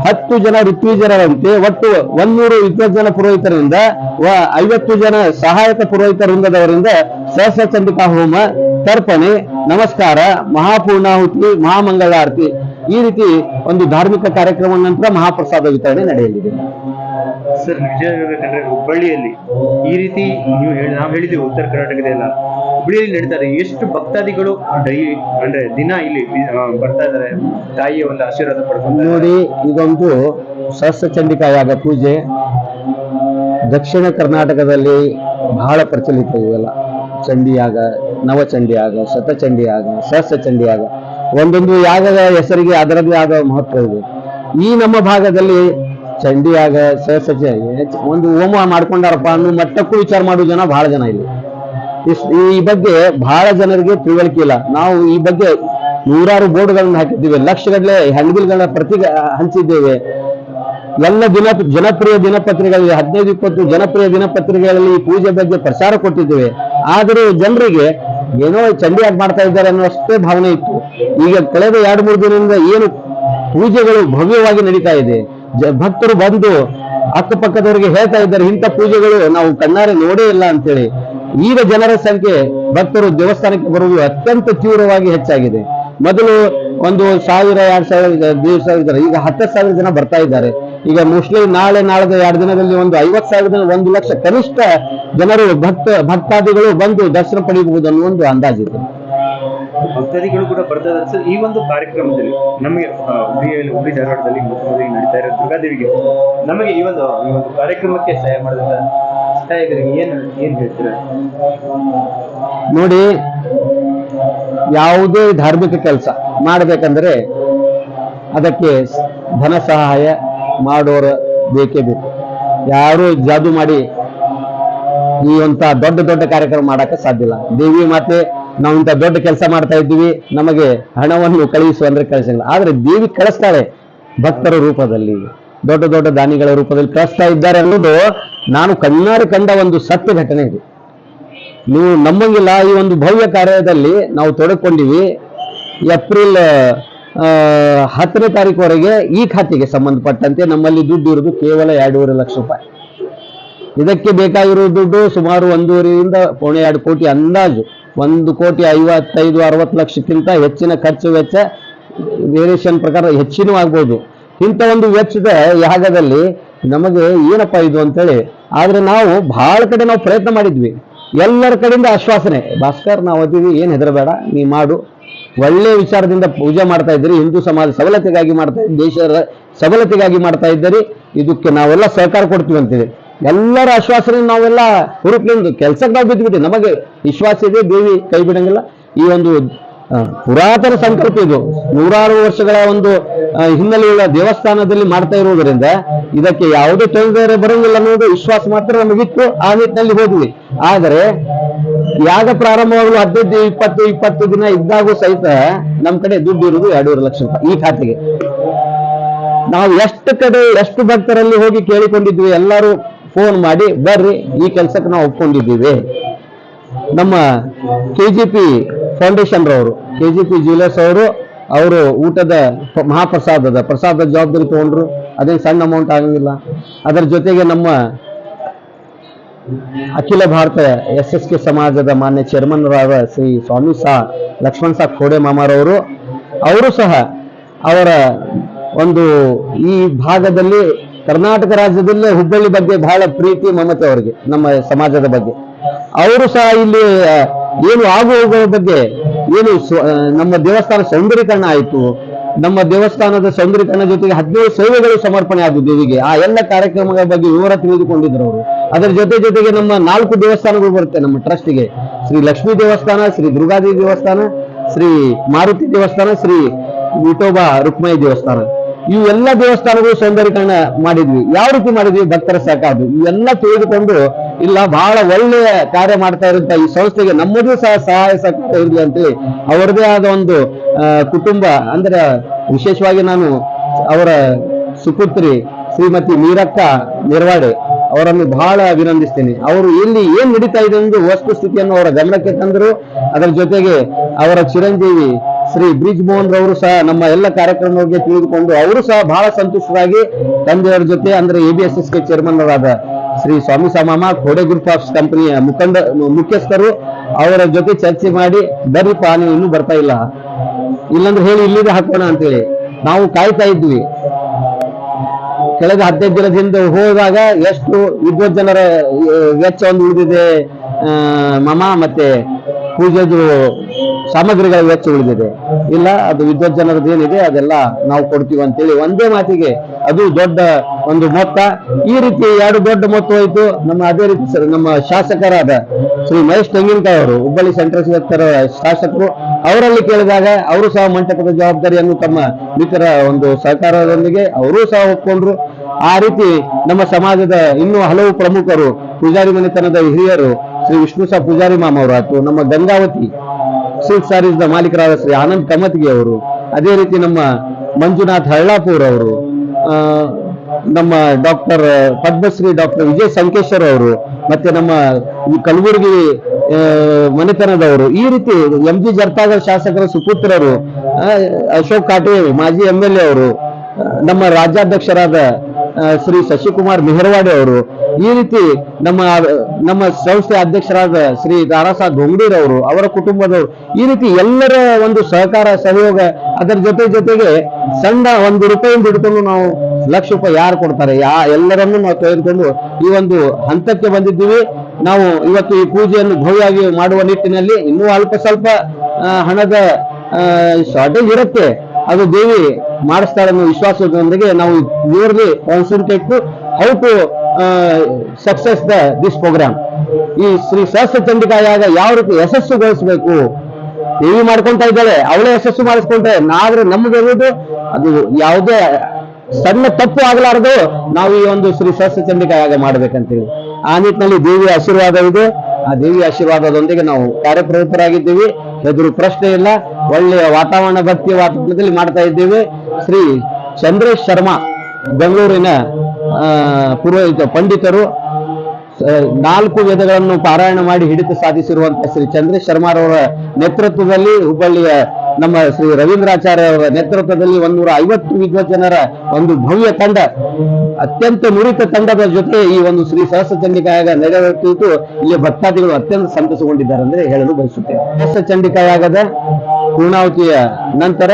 ಹತ್ತು ಜನ ಋತ್ವಿಜನರಂತೆ ಒಟ್ಟು ಒಂದೂರು ಇಪ್ಪತ್ತು ಜನ ಪುರೋಹಿತರಿಂದ ಐವತ್ತು ಜನ ಸಹಾಯಕ ಪುರೋಹಿತ ವೃಂದದವರಿಂದ ಸಹಸ್ರ ಹೋಮ, ತರ್ಪಣೆ, ನಮಸ್ಕಾರ, ಮಹಾಪೂರ್ಣಾಹುತಿ, ಮಹಾಮಂಗಳಾರತಿ. ಈ ರೀತಿ ಒಂದು ಧಾರ್ಮಿಕ ಕಾರ್ಯಕ್ರಮ ನಂತರ ಮಹಾಪ್ರಸಾದ ವಿತರಣೆ ನಡೆಯಲಿದೆ.
ಸರ್ ನಿಜ ಹೇಳ್ಬೇಕಂದ್ರೆ ಹುಬ್ಬಳ್ಳಿಯಲ್ಲಿ ಈ ರೀತಿ ನೀವು ಹೇಳಿ ನಾವು ಹೇಳಿದ್ದೀವಿ ಉತ್ತರ ಕರ್ನಾಟಕದೆಲ್ಲ ಹುಬ್ಬಳ್ಳಿಯಲ್ಲಿ ನಡೀತಾರೆ ಎಷ್ಟು ಭಕ್ತಾದಿಗಳು ಡೈ ಅಂದ್ರೆ ದಿನ ಇಲ್ಲಿ ಬರ್ತಾ ಇದ್ದಾರೆ ತಾಯಿಯ ಒಂದು ಆಶೀರ್ವಾದ ಪಡ್ಕೊಂಡು
ನೋಡಿ ಇದೊಂದು ಸಹಸ್ರ ಚಂಡಿಕಾಯಾಗ ಪೂಜೆ. ದಕ್ಷಿಣ ಕರ್ನಾಟಕದಲ್ಲಿ ಬಹಳ ಪ್ರಚಲಿತ ಇವೆಲ್ಲ. ಚಂಡಿಯಾಗ ನವಚಂಡಿಯಾಗ ಶತಚಂಡಿಯಾಗ ಸಹಸ್ರ ಚಂಡಿಯಾಗ. ಒಂದೊಂದು ಯಾಗದ ಹೆಸರಿಗೆ ಅದರದ್ದೇ ಆದ ಮಹತ್ವ ಇದೆ. ಈ ನಮ್ಮ ಭಾಗದಲ್ಲಿ ಚಂಡಿ ಯಾಗ ಸಹಸಚಿ ಒಂದು ಹೋಮ ಮಾಡ್ಕೊಂಡಾರಪ್ಪ ಅನ್ನೋ ಮಟ್ಟಕ್ಕೂ ವಿಚಾರ ಮಾಡುವ ಜನ ಬಹಳ ಜನ ಇಲ್ಲಿ. ಈ ಬಗ್ಗೆ ಬಹಳ ಜನರಿಗೆ ತಿಳುವಳಿಕೆ ಇಲ್ಲ. ನಾವು ಈ ಬಗ್ಗೆ ನೂರಾರು ಬೋರ್ಡ್ಗಳನ್ನು ಹಾಕಿದ್ದೇವೆ. ಲಕ್ಷಗಟ್ಟಲೆ ಹಣ್ಣುಗಳನ್ನ ಪ್ರತಿ ಹಂಚಿದ್ದೇವೆ. ಎಲ್ಲ ದಿನ ಜನಪ್ರಿಯ ದಿನಪತ್ರಿಕೆಗಳಲ್ಲಿ, ಹದಿನೈದು, ಇಪ್ಪತ್ತು ಜನಪ್ರಿಯ ದಿನಪತ್ರಿಕೆಗಳಲ್ಲಿ ಈ ಪೂಜೆ ಬಗ್ಗೆ ಪ್ರಚಾರ ಕೊಟ್ಟಿದ್ದೇವೆ. ಆದರೂ ಜನರಿಗೆ ಏನೋ ಚಂಡಿಯಾಗಿ ಮಾಡ್ತಾ ಇದ್ದಾರೆ ಅನ್ನೋಷ್ಟೇ ಭಾವನೆ ಇತ್ತು. ಈಗ ಕಳೆದ ಎರಡು, ಮೂರು ದಿನದಿಂದ ಏನು ಪೂಜೆಗಳು ಭವ್ಯವಾಗಿ ನಡೀತಾ ಇದೆ. ಭಕ್ತರು ಬಂದು ಅಕ್ಕಪಕ್ಕದವರಿಗೆ ಹೇಳ್ತಾ ಇದ್ದಾರೆ, ಇಂಥ ಪೂಜೆಗಳು ನಾವು ಕಣ್ಣಾರೆ ನೋಡೇ ಇಲ್ಲ ಅಂತೇಳಿ. ಈಗ ಜನರ ಸಂಖ್ಯೆ ಭಕ್ತರು ದೇವಸ್ಥಾನಕ್ಕೆ ಬರುವುದು ಅತ್ಯಂತ ತೀವ್ರವಾಗಿ ಹೆಚ್ಚಾಗಿದೆ. ಮೊದಲು ಒಂದು ಸಾವಿರ, ಎರಡ್ ಸಾವಿರ ದಿವಸ ಇದ್ದಾರೆ ಈಗ ಹತ್ತು ಸಾವಿರ ಜನ ಬರ್ತಾ ಇದ್ದಾರೆ. ಈಗ ಮೋಸ್ಟ್ಲಿ ನಾಳೆ ನಾಳೆದ ಎರಡು ದಿನದಲ್ಲಿ ಒಂದು ಐವತ್ತು ಸಾವಿರ ದಿನ ಒಂದು ಲಕ್ಷ ಕನಿಷ್ಠ ಜನರು ಭಕ್ತ ಭಕ್ತಾದಿಗಳು ಬಂದು ದರ್ಶನ ಪಡೆಯಬಹುದು ಅನ್ನೋ ಒಂದು ಅಂದಾಜಿದೆ
ಭಕ್ತಾದಿಗಳು ಕೂಡ ಬರ್ತಾ ಇದ್ದಾರೆ ಸರ್ ಈ ಒಂದು ಕಾರ್ಯಕ್ರಮದಲ್ಲಿ ನಮಗೆ ಹುಬ್ಳಿಯಲ್ಲಿ ಹುಬ್ಳಿ ಧಾರವಾಡದಲ್ಲಿ ನಡೀತಾ ಇರೋ ದುರ್ಗಾದೇವಿಗೆ ನಮಗೆ ಈ ಒಂದು ಈ ಒಂದು ಕಾರ್ಯಕ್ರಮಕ್ಕೆ ಸಹಾಯ ಮಾಡಿದಂತ ಸಹಾಯಕರಿಗೆ ಏನು ಏನ್ ಹೇಳ್ತೀರಾ?
ನೋಡಿ ಯಾವುದೇ ಧಾರ್ಮಿಕ ಕೆಲಸ ಮಾಡಬೇಕಂದ್ರೆ ಅದಕ್ಕೆ ಧನ ಸಹಾಯ ಮಾಡೋರ ಬೇಕೇ ಬೇಕು. ಯಾರು ಜಾದು ಮಾಡಿ ಈ ಅಂತ ದೊಡ್ಡ ದೊಡ್ಡ ಕಾರ್ಯಕ್ರಮ ಮಾಡಕ್ಕೆ ಸಾಧ್ಯ ಇಲ್ಲ. ದೇವಿ ಮಾತೆ, ನಾವು ಇಂಥ ದೊಡ್ಡ ಕೆಲಸ ಮಾಡ್ತಾ ಇದ್ದೀವಿ, ನಮಗೆ ಹಣವನ್ನು ಕಳುಹಿಸು ಅಂದ್ರೆ ಕಳಿಸಂಗಿಲ್ಲ. ಆದ್ರೆ ದೇವಿ ಕಳಿಸ್ತಾಳೆ ಭಕ್ತರ ರೂಪದಲ್ಲಿ. ದೊಡ್ಡ ದೊಡ್ಡ ದಾನಿಗಳ ರೂಪದಲ್ಲಿ ಕಳಿಸ್ತಾ ಇದ್ದಾರೆ ಅನ್ನೋದು ನಾನು ಕಣ್ಣಾರೆ ಕಂಡ ಒಂದು ಸತ್ಯ ಘಟನೆ ಇದು. ನೀವು ನಂಬಂಗಿಲ್ಲ, ಈ ಒಂದು ಭವ್ಯ ಕಾರ್ಯದಲ್ಲಿ ನಾವು ತೊಡಕೊಂಡಿವಿ. ಏಪ್ರಿಲ್ ಹತ್ತನೇ ತಾರೀಕುವರೆಗೆ ಈ ಖಾತೆಗೆ ಸಂಬಂಧಪಟ್ಟಂತೆ ನಮ್ಮಲ್ಲಿ ದುಡ್ಡು ಇರುವುದು ಕೇವಲ ಎರಡೂವರೆ ಲಕ್ಷ ರೂಪಾಯಿ. ಇದಕ್ಕೆ ಬೇಕಾಗಿರೋ ದುಡ್ಡು ಸುಮಾರು ಒಂದೂವರೆಯಿಂದ ಪೌಣೆ ಎರಡು ಕೋಟಿ ಅಂದಾಜು. ಒಂದು ಕೋಟಿ ಐವತ್ತೈದು, ಅರವತ್ತು ಲಕ್ಷಕ್ಕಿಂತ ಹೆಚ್ಚಿನ ಖರ್ಚು ವೆಚ್ಚ ವೇರಿಯೇಷನ್ ಪ್ರಕಾರ ಹೆಚ್ಚಿನೂ ಆಗ್ಬೋದು. ಇಂಥ ಒಂದು ವೆಚ್ಚದ ಯಾಗದಲ್ಲಿ ನಮಗೆ ಏನಪ್ಪ ಇದು ಅಂತೇಳಿ, ಆದ್ರೆ ನಾವು ಭಾಳ ಕಡೆ ನಾವು ಪ್ರಯತ್ನ ಮಾಡಿದ್ವಿ. ಎಲ್ಲರ ಕಡೆಯಿಂದ ಆಶ್ವಾಸನೆ, ಭಾಸ್ಕರ್, ನಾವು ಅದೀವಿ, ಏನು ಹೆದರಬೇಡ, ನೀ ಮಾಡು. ಒಳ್ಳೆ ವಿಚಾರದಿಂದ ಪೂಜೆ ಮಾಡ್ತಾ ಇದ್ದೀರಿ, ಹಿಂದೂ ಸಮಾಜ ಸಬಲತೆಗಾಗಿ ಮಾಡ್ತಾ ದೇಶದ ಸಬಲತೆಗಾಗಿ ಮಾಡ್ತಾ ಇದ್ದೀರಿ, ಇದಕ್ಕೆ ನಾವೆಲ್ಲ ಸಹಕಾರ ಕೊಡ್ತೀವಿ ಅಂತೇಳಿ ಎಲ್ಲರ ಆಶ್ವಾಸನೆ ನಾವೆಲ್ಲ ಹುರುಪಿನಿಂದ, ಕೆಲಸಕ್ಕೆ ನಾವು ಬಿದ್ದುಬಿಟ್ಟು ನಮಗೆ ವಿಶ್ವಾಸ ಇದೆ, ದೇವಿ ಕೈ ಬಿಡಂಗಿಲ್ಲ. ಈ ಒಂದು ಪುರಾತನ ಸಂಕಲ್ಪ ಇದು. ನೂರಾರು ವರ್ಷಗಳ ಒಂದು ಹಿನ್ನೆಲೆಯುಳ್ಳ ದೇವಸ್ಥಾನದಲ್ಲಿ ಮಾಡ್ತಾ ಇರುವುದರಿಂದ ಇದಕ್ಕೆ ಯಾವುದೇ ತೊಂದರೆ ಬರಂಗಿಲ್ಲ ಅನ್ನೋದು ವಿಶ್ವಾಸ ಮಾತ್ರ ನಮಗಿತ್ತು ಆ ನಿಟ್ಟಿನಲ್ಲಿ ಹೋದ್ವಿ. ಆದರೆ ಯಾಗ ಪ್ರಾರಂಭವಾಗಲು ಹದಿನೈದು, ಇಪ್ಪತ್ತು ಇಪ್ಪತ್ತು ದಿನ ಇದ್ದಾಗೂ ಸಹಿತ ನಮ್ಮ ಕಡೆ ದುಡ್ಡು ಇರುವುದು ಎರಡೂವರೆ ಲಕ್ಷ ರೂಪಾಯಿ ಈ ಖಾತೆಗೆ. ನಾವು ಎಷ್ಟು ಕಡೆ ಎಷ್ಟು ಭಕ್ತರಲ್ಲಿ ಹೋಗಿ ಕೇಳಿಕೊಂಡಿದ್ವಿ ಎಲ್ಲರೂ ಫೋನ್ ಮಾಡಿ, ಬರ್ರಿ, ಈ ಕೆಲಸಕ್ಕೆ ನಾವು ಒಪ್ಕೊಂಡಿದ್ದೀವಿ. ನಮ್ಮ ಕೆ ಜಿ ಪಿ ಫೌಂಡೇಶನ್ ರವರು ಕೆ ಜಿ ಪಿ ಜ್ಯುವೆಲರ್ಸ್ ಅವರು ಅವರು ಊಟದ ಮಹಾಪ್ರಸಾದದ, ಪ್ರಸಾದದ ಜವಾಬ್ದಾರಿ ತಗೊಂಡ್ರು. ಅದೇನು ಸಣ್ಣ ಅಮೌಂಟ್ ಆಗಂಗಿಲ್ಲ ಅದರ ಜೊತೆಗೆ ನಮ್ಮ ಅಖಿಲ ಭಾರತ ಎಸ್ ಎಸ್ ಕೆ ಸಮಾಜದ ಮಾನ್ಯ ಚೇರ್ಮನ್ರಾದ ಶ್ರೀ ಸ್ವಾಮಿ ಸಾ ಲಕ್ಷ್ಮಣ್ ಸಾ ಕೋಡೆ ಮಾಮಾರವರು, ಅವರು ಸಹ ಅವರ ಒಂದು ಈ ಭಾಗದಲ್ಲಿ ಕರ್ನಾಟಕ ರಾಜ್ಯದಲ್ಲೇ ಹುಬ್ಬಳ್ಳಿ ಬಗ್ಗೆ ಬಹಳ ಪ್ರೀತಿ ಮಮತೆ ಅವರಿಗೆ, ನಮ್ಮ ಸಮಾಜದ ಬಗ್ಗೆ. ಅವರು ಸಹ ಇಲ್ಲಿ ಏನು ಆಗು ಹೋಗುವ ಬಗ್ಗೆ ಏನು ನಮ್ಮ ದೇವಸ್ಥಾನ ಸೌಂದರ್ಯೀಕರಣ ಆಯಿತು. ನಮ್ಮ ದೇವಸ್ಥಾನದ ಸೌಂದರ್ಯೀಕರಣ ಜೊತೆಗೆ ಹದಿನೇಳು ಸೇವೆಗಳು ಸಮರ್ಪಣೆ ಆದವು ದೇವಿಗೆ. ಆ ಎಲ್ಲ ಕಾರ್ಯಕ್ರಮಗಳ ಬಗ್ಗೆ ವಿವರ ತಿಳಿದುಕೊಂಡಿದ್ರು ಅವರು. ಅದರ ಜೊತೆ ಜೊತೆಗೆ ನಮ್ಮ ನಾಲ್ಕು ದೇವಸ್ಥಾನಗಳು ಬರುತ್ತೆ ನಮ್ಮ ಟ್ರಸ್ಟ್ಗೆ. ಶ್ರೀ ಲಕ್ಷ್ಮೀ ದೇವಸ್ಥಾನ, ಶ್ರೀ ದುರ್ಗಾದೇವಿ ದೇವಸ್ಥಾನ, ಶ್ರೀ ಮಾರುತಿ ದೇವಸ್ಥಾನ, ಶ್ರೀ ವಿಠೋಬಾ ರುಕ್ಮಯಿ ದೇವಸ್ಥಾನ. ಇವು ಎಲ್ಲ ದೇವಸ್ಥಾನಗಳು ಸೌಂದರ್ಯೀಕರಣ ಮಾಡಿದ್ವಿ. ಯಾವ ರೀತಿ ಮಾಡಿದ್ವಿ? ಭಕ್ತರ ಸಾಕಾದ್ರು ಇವೆಲ್ಲ ತಿಳಿದುಕೊಂಡು ಇಲ್ಲ ಬಹಳ ಒಳ್ಳೆಯ ಕಾರ್ಯ ಮಾಡ್ತಾ ಇರುವಂತ ಈ ಸಂಸ್ಥೆಗೆ ನಮ್ಮದು ಸಹ ಸಹಾಯ ಸಹಕಾರ ಇರಲಿ ಅಂತೇಳಿ ಅವರದೇ ಆದ ಒಂದು ಕುಟುಂಬ, ಅಂದ್ರೆ ವಿಶೇಷವಾಗಿ ನಾನು ಅವರ ಸುಪುತ್ರಿ ಶ್ರೀಮತಿ ಮೀರಕ್ಕ ನಿರ್ವಾಡೆ ಅವರನ್ನು ಬಹಳ ಅಭಿನಂದಿಸ್ತೇನೆ. ಅವರು ಇಲ್ಲಿ ಏನ್ ನಡೀತಾ ಇದೆ ಎಂದು ವಸ್ತುಸ್ಥಿತಿಯನ್ನು ಅವರ ಗಮನಕ್ಕೆ ತಂದರು. ಅದರ ಜೊತೆಗೆ ಅವರ ಚಿರಂಜೀವಿ ಶ್ರೀ ಬ್ರಿಜ್ ಮೋಹನ್ ರವರು ಸಹ ನಮ್ಮ ಎಲ್ಲ ಕಾರ್ಯಕ್ರಮಗಳಿಗೆ ತಿಳಿದುಕೊಂಡು ಅವರು ಸಹ ಬಹಳ ಸಂತುಷ್ಟರಾಗಿ ತಂದೆಯವರ ಜೊತೆ, ಅಂದ್ರೆ A B S S K chairman ಅವರಾದ Shri Swami ಸಾಮಾಮ ಘೋಡೆ ಗ್ರೂಪ್ ಆಫ್ ಕಂಪನಿಯ ಮುಖಂಡ, ಮುಖ್ಯಸ್ಥರು ಅವರ ಜೊತೆ ಚರ್ಚೆ ಮಾಡಿ ಬರ್ರಿಪ್ಪ ನೀವು ಇನ್ನೂ ಬರ್ತಾ ಇಲ್ಲ. ಇಲ್ಲಂದ್ರೆ ಹೇಳಿ ಇಲ್ಲಿಗೆ ಹಾಕೋಣ ಅಂತೇಳಿ. ನಾವು ಕಾಯ್ತಾ ಇದ್ವಿ. ಕಳೆದ ಹದಿನೈದು ದಿನದಿಂದ ಹೋದಾಗ ಎಷ್ಟು ಇಬ್ಬರು ಜನರ ವೆಚ್ಚ ಒಂದು ಉಳಿದಿದೆ ಮಮ ಮತ್ತೆ ಪೂಜೆದು ಸಾಮಗ್ರಿಗಳ ವೆಚ್ಚ ಉಳಿದಿದೆ. ಇಲ್ಲ, ಅದು ವಿದ್ವಜ್ಜನರದ್ದು ಏನಿದೆ, ಅದೆಲ್ಲ ನಾವು ಕೊಡ್ತೀವಿ ಅಂತೇಳಿ ಒಂದೇ ಮಾತಿಗೆ ಅದು ದೊಡ್ಡ ಒಂದು ಮೊತ್ತ. ಈ ರೀತಿ ಎರಡು ದೊಡ್ಡ ಮೊತ್ತ ಹೋಯ್ತು. ನಮ್ಮ ಅದೇ ರೀತಿ ಸರ್, ನಮ್ಮ ಶಾಸಕರಾದ ಶ್ರೀ ಮಹೇಶ್ ತೆಂಗಿನಕಾಯಿ ಅವರು ಹುಬ್ಬಳ್ಳಿ ಸೆಂಟ್ರಲ್ ಸಿಗತ್ತರ ಶಾಸಕರು, ಅವರಲ್ಲಿ ಕೇಳಿದಾಗ ಅವರು ಸಹ ಮಂಟಪದ ಜವಾಬ್ದಾರಿಯನ್ನು ತಮ್ಮ ಮಿತ್ರ ಒಂದು ಸಹಕಾರದೊಂದಿಗೆ ಅವರೂ ಸಹ ಒಪ್ಕೊಂಡ್ರು. ಆ ರೀತಿ ನಮ್ಮ ಸಮಾಜದ ಇನ್ನೂ ಹಲವು ಪ್ರಮುಖರು, ಪೂಜಾರಿ ಮನೆತನದ ಹಿರಿಯರು ಶ್ರೀ ವಿಷ್ಣು ಸಹ ಪೂಜಾರಿ ಮಾಮ ಅವರು ಆಯ್ತು. ನಮ್ಮ ಗಂಗಾವತಿ ಸಿಲ್ಕ್ ಸಾರೀಸ್ ಮಾಲೀಕರಾದ ಶ್ರೀ ಆನಂದ್ ಕಮತ್ಗಿ ಅವರು, ಅದೇ ರೀತಿ ನಮ್ಮ ಮಂಜುನಾಥ್ ಹಳ್ಳಾಪುರ್ ಅವರು ನಮ್ಮ ಡಾಕ್ಟರ್ ಪದ್ಮಶ್ರೀ ಡಾಕ್ಟರ್ ವಿಜಯ್ ಸಂಕೇಶ್ವರ್ ಅವರು, ಮತ್ತೆ ನಮ್ಮ ಕಲಬುರಗಿ ಮನೆತನದವರು, ಈ ರೀತಿ ಎಂ ಜಿ ಜರ್ತಾಗರ್ ಶಾಸಕರ, ಸುಪುತ್ರರು ಅಶೋಕ್ ಕಾಟೆ, ಮಾಜಿ ಎಂ ಎಲ್ ಎ ಅವರು ನಮ್ಮ ರಾಜ್ಯಾಧ್ಯಕ್ಷರಾದ ಶ್ರೀ ಶಶಿಕುಮಾರ್ ಮೆಹರ್ವಾಡಿ ಅವರು ಈ ರೀತಿ ನಮ್ಮ ನಮ್ಮ ಸಂಸ್ಥೆ ಅಧ್ಯಕ್ಷರಾದ ಶ್ರೀ ದಾರಾಸಾ ಅವರು, ಅವರ ಕುಟುಂಬದವರು ಈ ರೀತಿ ಎಲ್ಲರ ಒಂದು ಸಹಕಾರ, ಸಹಯೋಗ ಅದರ ಜೊತೆ ಜೊತೆಗೆ ಸಣ್ಣ ಒಂದು ರೂಪಾಯಿಂದ ಹಿಡ್ಕೊಂಡು ನಾವು ಲಕ್ಷ ರೂಪಾಯಿ ಯಾರು ಕೊಡ್ತಾರೆ, ಯಾ, ಎಲ್ಲರನ್ನೂ ನಾವು ತೆಗೆದುಕೊಂಡು ಈ ಒಂದು ಹಂತಕ್ಕೆ ಬಂದಿದ್ದೀವಿ. ನಾವು ಇವತ್ತು ಈ ಪೂಜೆಯನ್ನು ಭವ್ಯವಾಗಿ ಮಾಡುವ ನಿಟ್ಟಿನಲ್ಲಿ ಇನ್ನೂ ಅಲ್ಪ ಸ್ವಲ್ಪ ಹಣದ ಶಾರ್ಟೇಜ್ ಇರುತ್ತೆ. ಅದು ದೇವಿ ಮಾಡಿಸ್ತಾಳೆ ಅನ್ನೋ ವಿಶ್ವಾಸದೊಂದಿಗೆ ನಾವು ಇವರಲ್ಲಿ concentrate how to success the this program ಈ ಶ್ರೀ ಸಹಸ್ರ ಚಂಡಿಕಾಯಾಗ ಯಾವ ರೀತಿ ಯಶಸ್ಸುಗೊಳಿಸಬೇಕು ದೇವಿ ಮಾಡ್ಕೊಂತ ಇದ್ದಾಳೆ, ಅವಳೇ ಯಶಸ್ಸು ಮಾಡಿಸ್ಕೊಂಡ್ರೆ ನಾವ್ರೆ ನಮ್ಗೆ ಇರುವುದು ಅದು ಯಾವುದೇ ಸಣ್ಣ ತಪ್ಪು ಆಗಲಾರದು ನಾವು ಈ ಒಂದು ಶ್ರೀ ಸಹಸ್ರ ಚಂಡಿಕಾಯಾಗ ಮಾಡ್ಬೇಕಂತೇಳಿ ಆ ನಿಟ್ಟಿನಲ್ಲಿ ದೇವಿಯ ಆಶೀರ್ವಾದ ಇದೆ. ಆ ದೇವಿಯ ಆಶೀರ್ವಾದದೊಂದಿಗೆ ನಾವು ಕಾರ್ಯಪ್ರವೃತ್ತರಾಗಿದ್ದೀವಿ. ಎದುರು ಪ್ರಶ್ನೆ ಇಲ್ಲ. ಒಳ್ಳೆಯ ವಾತಾವರಣ ಭಕ್ತಿ ವಾತಾವರಣದಲ್ಲಿ ಮಾಡ್ತಾ ಇದ್ದೇವೆ. ಶ್ರೀ ಚಂದ್ರೇಶ್ ಶರ್ಮಾ, ಬೆಂಗಳೂರಿನ ಪುರೋಹಿತ, ಪಂಡಿತರು ನಾಲ್ಕು ವೇದಗಳನ್ನು ಪಾರಾಯಣ ಮಾಡಿ ಹಿಡಿತ ಸಾಧಿಸಿರುವಂತಹ ಶ್ರೀ ಚಂದ್ರೇಶ್ ಶರ್ಮಾರವರ ನೇತೃತ್ವದಲ್ಲಿ ಹುಬ್ಬಳ್ಳಿಯ ನಮ್ಮ ಶ್ರೀ ರವೀಂದ್ರಾಚಾರ್ಯ ನೇತೃತ್ವದಲ್ಲಿ ಒಂದೂರ ಐವತ್ತು ವಿದ್ವಜ್ಜನರ ಒಂದು ಭವ್ಯ ತಂಡ, ಅತ್ಯಂತ ನುರಿತ ತಂಡದ ಜೊತೆ ಈ ಒಂದು ಶ್ರೀ ಸಹಸ್ರ ಚಂಡಿಕಾಯಾಗ ನೆರವೇರುತ್ತಿದ್ದು ಇಲ್ಲಿ ಭಕ್ತಾದಿಗಳು ಅತ್ಯಂತ ಸಂತಸಗೊಂಡಿದ್ದಾರೆ ಅಂದ್ರೆ ಹೇಳಲು ಬಯಸುತ್ತೇನೆ. ಸಹಸ್ರ ಚಂಡಿಕಾಯಾಗದ ಪೂರ್ಣಾವತಿಯ ನಂತರ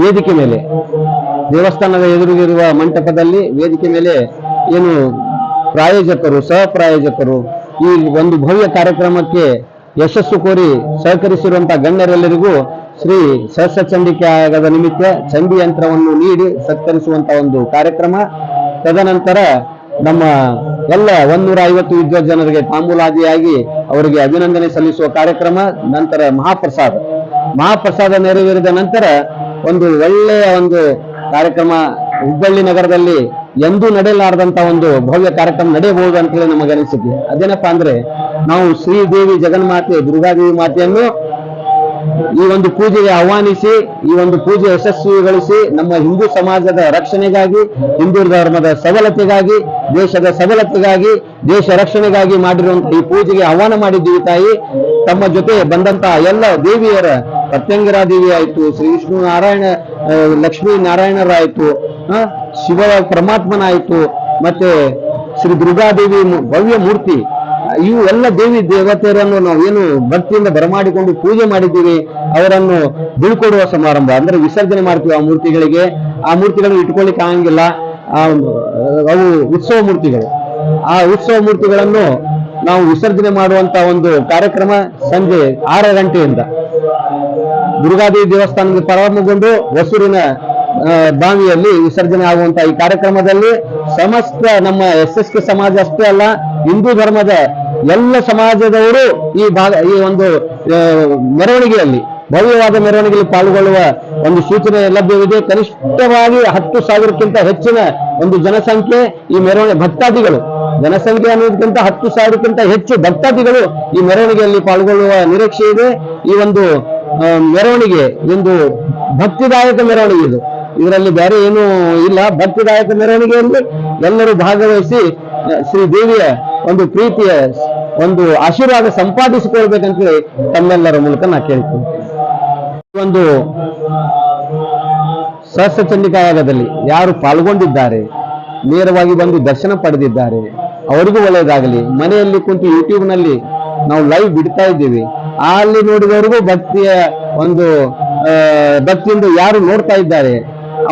ವೇದಿಕೆ ಮೇಲೆ, ದೇವಸ್ಥಾನದ ಎದುರಿಗಿರುವ ಮಂಟಪದಲ್ಲಿ ವೇದಿಕೆ ಮೇಲೆ ಏನು ಪ್ರಾಯೋಜಕರು ಸಹ ಪ್ರಾಯೋಜಕರು ಈ ಒಂದು ಭವ್ಯ ಕಾರ್ಯಕ್ರಮಕ್ಕೆ ಯಶಸ್ಸು ಕೋರಿ ಸಹಕರಿಸಿರುವಂತಹ ಗಣ್ಯರೆಲ್ಲರಿಗೂ ಶ್ರೀ ಸಹಸ್ರ ಚಂಡಿಕಾಯದ ನಿಮಿತ್ತ ಚಂಡಿ ಯಂತ್ರವನ್ನು ನೀಡಿ ಸತ್ಕರಿಸುವಂತ ಒಂದು ಕಾರ್ಯಕ್ರಮ. ತದನಂತರ ನಮ್ಮ ಎಲ್ಲ ಒಂದೂರ ಐವತ್ತು ವಿದ್ವಜ್ಜನರಿಗೆ ತಾಂಬೂಲಾದಿಯಾಗಿ ಅವರಿಗೆ ಅಭಿನಂದನೆ ಸಲ್ಲಿಸುವ ಕಾರ್ಯಕ್ರಮ. ನಂತರ ಮಹಾಪ್ರಸಾದ. ಮಹಾಪ್ರಸಾದ ನೆರವೇರಿದ ನಂತರ ಒಂದು ಒಳ್ಳೆಯ ಒಂದು ಕಾರ್ಯಕ್ರಮ ಹುಬ್ಬಳ್ಳಿ ನಗರದಲ್ಲಿ ಎಂದೂ ನಡೆಯಲಾರದಂತ ಒಂದು ಭವ್ಯ ಕಾರ್ಯಕ್ರಮ ನಡೆಯಬಹುದು ಅಂತೇಳಿ ನಮಗೆ ಅನಿಸಿಕೆ. ಅದೇನಪ್ಪಾ ಅಂದ್ರೆ ನಾವು ಶ್ರೀದೇವಿ ಜಗನ್ಮಾತೆ ದುರ್ಗಾದೇವಿ ಮಾತೆಯನ್ನು ಈ ಒಂದು ಪೂಜೆಗೆ ಆಹ್ವಾನಿಸಿ, ಈ ಒಂದು ಪೂಜೆ ಯಶಸ್ವಿಗೊಳಿಸಿ ನಮ್ಮ ಹಿಂದೂ ಸಮಾಜದ ರಕ್ಷಣೆಗಾಗಿ, ಹಿಂದೂ ಧರ್ಮದ ಸಬಲತೆಗಾಗಿ, ದೇಶದ ಸಬಲತೆಗಾಗಿ, ದೇಶ ರಕ್ಷಣೆಗಾಗಿ ಮಾಡಿರುವಂತಹ ಈ ಪೂಜೆಗೆ ಆಹ್ವಾನ ಮಾಡಿದ್ದೀವಿ ತಾಯಿ. ತಮ್ಮ ಜೊತೆ ಬಂದಂತಹ ಎಲ್ಲ ದೇವಿಯರ ಪ್ರತ್ಯಂಗಿರಾ ದೇವಿ ಆಯ್ತು ಶ್ರೀ ವಿಷ್ಣು ನಾರಾಯಣ, ಲಕ್ಷ್ಮೀ ನಾರಾಯಣರಾಯ್ತು ಶಿವ ಪರಮಾತ್ಮನಾಯಿತು. ಮತ್ತೆ ಶ್ರೀ ದುರ್ಗಾದೇವಿ ಭವ್ಯ ಮೂರ್ತಿ. ಇವು ಎಲ್ಲ ದೇವಿ ದೇವತೆಯರನ್ನು ನಾವು ಏನು ಭಕ್ತಿಯಿಂದ ಬರಮಾಡಿಕೊಂಡು ಪೂಜೆ ಮಾಡಿದ್ದೀವಿ. ಅವರನ್ನು ಬೀಳ್ಕೊಡುವ ಸಮಾರಂಭ. ಅಂದ್ರೆ ವಿಸರ್ಜನೆ ಮಾಡ್ತೀವಿ ಆ ಮೂರ್ತಿಗಳಿಗೆ. ಆ ಮೂರ್ತಿಗಳನ್ನು ಇಟ್ಕೊಳ್ಳಿಕ್ಕೆ ಆ ಅವು ಉತ್ಸವ ಮೂರ್ತಿಗಳು. ಆ ಉತ್ಸವ ಮೂರ್ತಿಗಳನ್ನು ನಾವು ವಿಸರ್ಜನೆ ಮಾಡುವಂತ ಒಂದು ಕಾರ್ಯಕ್ರಮ ಸಂಜೆ ಆರ ಗಂಟೆಯಿಂದ. ದುರ್ಗಾದೇವಿ ದೇವಸ್ಥಾನದ ಪ್ರಾರಂಭಗೊಂಡು ಹೊಸೂರಿನ ಬಾವಿಯಲ್ಲಿ ವಿಸರ್ಜನೆ ಆಗುವಂತಹ ಈ ಕಾರ್ಯಕ್ರಮದಲ್ಲಿ ಸಮಸ್ತ ನಮ್ಮ ಎಸ್ ಎಸ್ ಕೆ ಸಮಾಜ ಅಷ್ಟೇ ಅಲ್ಲ, ಹಿಂದೂ ಧರ್ಮದ ಎಲ್ಲ ಸಮಾಜದವರು ಈ ಭಾಗ, ಈ ಒಂದು ಮೆರವಣಿಗೆಯಲ್ಲಿ, ಭವ್ಯವಾದ ಮೆರವಣಿಗೆಯಲ್ಲಿ ಪಾಲ್ಗೊಳ್ಳುವ ಒಂದು ಸೂಚನೆ ಲಭ್ಯವಿದೆ. ಕನಿಷ್ಠವಾಗಿ ಹತ್ತು ಸಾವಿರಕ್ಕಿಂತ ಹೆಚ್ಚಿನ ಒಂದು ಜನಸಂಖ್ಯೆ ಈ ಮೆರವಣಿಗೆ ಭಕ್ತಾದಿಗಳು, ಜನಸಂಖ್ಯೆ ಅನ್ನೋದಕ್ಕಿಂತ ಹತ್ತು ಸಾವಿರಕ್ಕಿಂತ ಹೆಚ್ಚು ಭಕ್ತಾದಿಗಳು ಈ ಮೆರವಣಿಗೆಯಲ್ಲಿ ಪಾಲ್ಗೊಳ್ಳುವ ನಿರೀಕ್ಷೆ ಇದೆ. ಈ ಒಂದು ಮೆರವಣಿಗೆ, ಒಂದು ಭಕ್ತಿದಾಯಕ ಮೆರವಣಿಗೆ ಇದು. ಇದರಲ್ಲಿ ಬೇರೆ ಏನು ಇಲ್ಲ. ಭಕ್ತಿದಾಯಕ ಮೆರವಣಿಗೆಯಲ್ಲಿ ಎಲ್ಲರೂ ಭಾಗವಹಿಸಿ ಶ್ರೀ ದೇವಿಯ ಒಂದು ಪ್ರೀತಿಯ ಒಂದು ಆಶೀರ್ವಾದ ಸಂಪಾದಿಸಿಕೊಳ್ಬೇಕಂತೇಳಿ ತಮ್ಮೆಲ್ಲರ ಮೂಲಕ ನಾ ಕೇಳ್ತೀನಿ. ಒಂದು ಸಹಸ್ರ ಚಂಡಿಕಾಯಾಗದಲ್ಲಿ ಯಾರು ಪಾಲ್ಗೊಂಡಿದ್ದಾರೆ, ನೇರವಾಗಿ ಬಂದು ದರ್ಶನ ಪಡೆದಿದ್ದಾರೆ, ಅವರಿಗೂ ಒಳ್ಳೆಯದಾಗಲಿ. ಮನೆಯಲ್ಲಿ ಕುಂತು ಯೂಟ್ಯೂಬ್ನಲ್ಲಿ ನಾವು ಲೈವ್ ಬಿಡ್ತಾ ಇದ್ದೀವಿ. ಅಲ್ಲಿ ನೋಡಿದವರಿಗೂ ಭಕ್ತಿಯ ಒಂದು ಭಕ್ತಿಯಿಂದ ಯಾರು ನೋಡ್ತಾ ಇದ್ದಾರೆ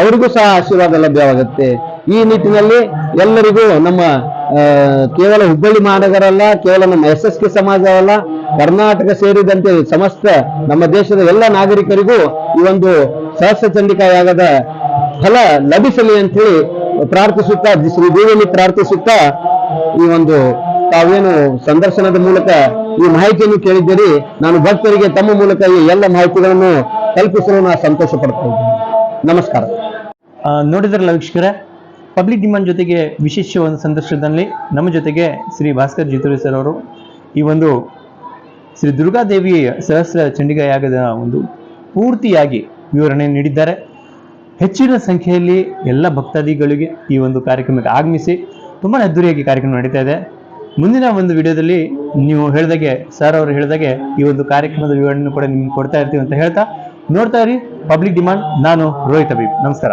ಅವರಿಗೂ ಸಹ ಆಶೀರ್ವಾದ ಲಭ್ಯವಾಗುತ್ತೆ. ಈ ನಿಟ್ಟಿನಲ್ಲಿ ಎಲ್ಲರಿಗೂ ನಮ್ಮ ಕೇವಲ ಹುಬ್ಬಳ್ಳಿ ಮಾನಗರಲ್ಲ ಕೇವಲ ನಮ್ಮ ಎಸ್ ಎಸ್ ಕೆ ಸಮಾಜವಲ್ಲ, ಕರ್ನಾಟಕ ಸೇರಿದಂತೆ ಸಮಸ್ತ ನಮ್ಮ ದೇಶದ ಎಲ್ಲ ನಾಗರಿಕರಿಗೂ ಈ ಒಂದು ಸಹಸ್ರ ಚಂಡಿಕಾ ಯಾಗದ ಫಲ ಲಭಿಸಲಿ ಅಂತ ಹೇಳಿ ಪ್ರಾರ್ಥಿಸುತ್ತಾ, ಶ್ರೀ ದೇವಿಯಲ್ಲಿ ಪ್ರಾರ್ಥಿಸುತ್ತಾ ಈ ಒಂದು ತಾವೇನು ಸಂದರ್ಶನದ ಮೂಲಕ ಈ ಮಾಹಿತಿಯನ್ನು ಕೇಳಿದ್ದೀರಿ. ನಾನು ಭಕ್ತರಿಗೆ ತಮ್ಮ ಮೂಲಕ ಈ ಎಲ್ಲ ಮಾಹಿತಿಗಳನ್ನು ಕಲ್ಪಿಸಲು ನಾನು ಸಂತೋಷ ಪಡ್ತಾ ನಮಸ್ಕಾರ.
ನೋಡಿದ್ರಲ್ಲ ವೀಕ್ಷಕರೇ, ಪಬ್ಲಿಕ್ ಡಿಮಾಂಡ್ ಜೊತೆಗೆ ವಿಶೇಷ ಒಂದು ಸಂದರ್ಶನದಲ್ಲಿ ನಮ್ಮ ಜೊತೆಗೆ ಶ್ರೀ ಭಾಸ್ಕರ್ ಜಿತುರಿ ಸರ್ ಅವರು. ಈ ಒಂದು ಶ್ರೀ ದುರ್ಗಾದೇವಿ ಸಹಸ್ರ ಚಂಡಿಗಾಯಾಗದ ಒಂದು ಪೂರ್ತಿಯಾಗಿ ವಿವರಣೆ ನೀಡಿದ್ದಾರೆ. ಹೆಚ್ಚಿನ ಸಂಖ್ಯೆಯಲ್ಲಿ ಎಲ್ಲ ಭಕ್ತಾದಿಗಳಿಗೆ ಈ ಒಂದು ಕಾರ್ಯಕ್ರಮಕ್ಕೆ ಆಗಮಿಸಿ ತುಂಬಾ ಅದ್ದೂರಿಯಾಗಿ ಕಾರ್ಯಕ್ರಮ ನಡೀತಾ ಇದೆ. ಮುಂದಿನ ಒಂದು ವಿಡಿಯೋದಲ್ಲಿ ನೀವು ಹೇಳಿದಾಗೆ ಸರ್ ಅವರು ಹೇಳಿದಾಗೆ ಈ ಒಂದು ಕಾರ್ಯಕ್ರಮದ ವಿವರಣೆ ಕೂಡ ನಿಮ್ಗೆ ಕೊಡ್ತಾ ಇರ್ತೀವಿ ಅಂತ ಹೇಳ್ತಾ ನೋಡ್ತಾ ಇರಿ ಪಬ್ಲಿಕ್ ಡಿಮಾಂಡ್ ನಾನು ರೋಹಿತ್ ಅಬೀಬ್. ನಮಸ್ಕಾರ.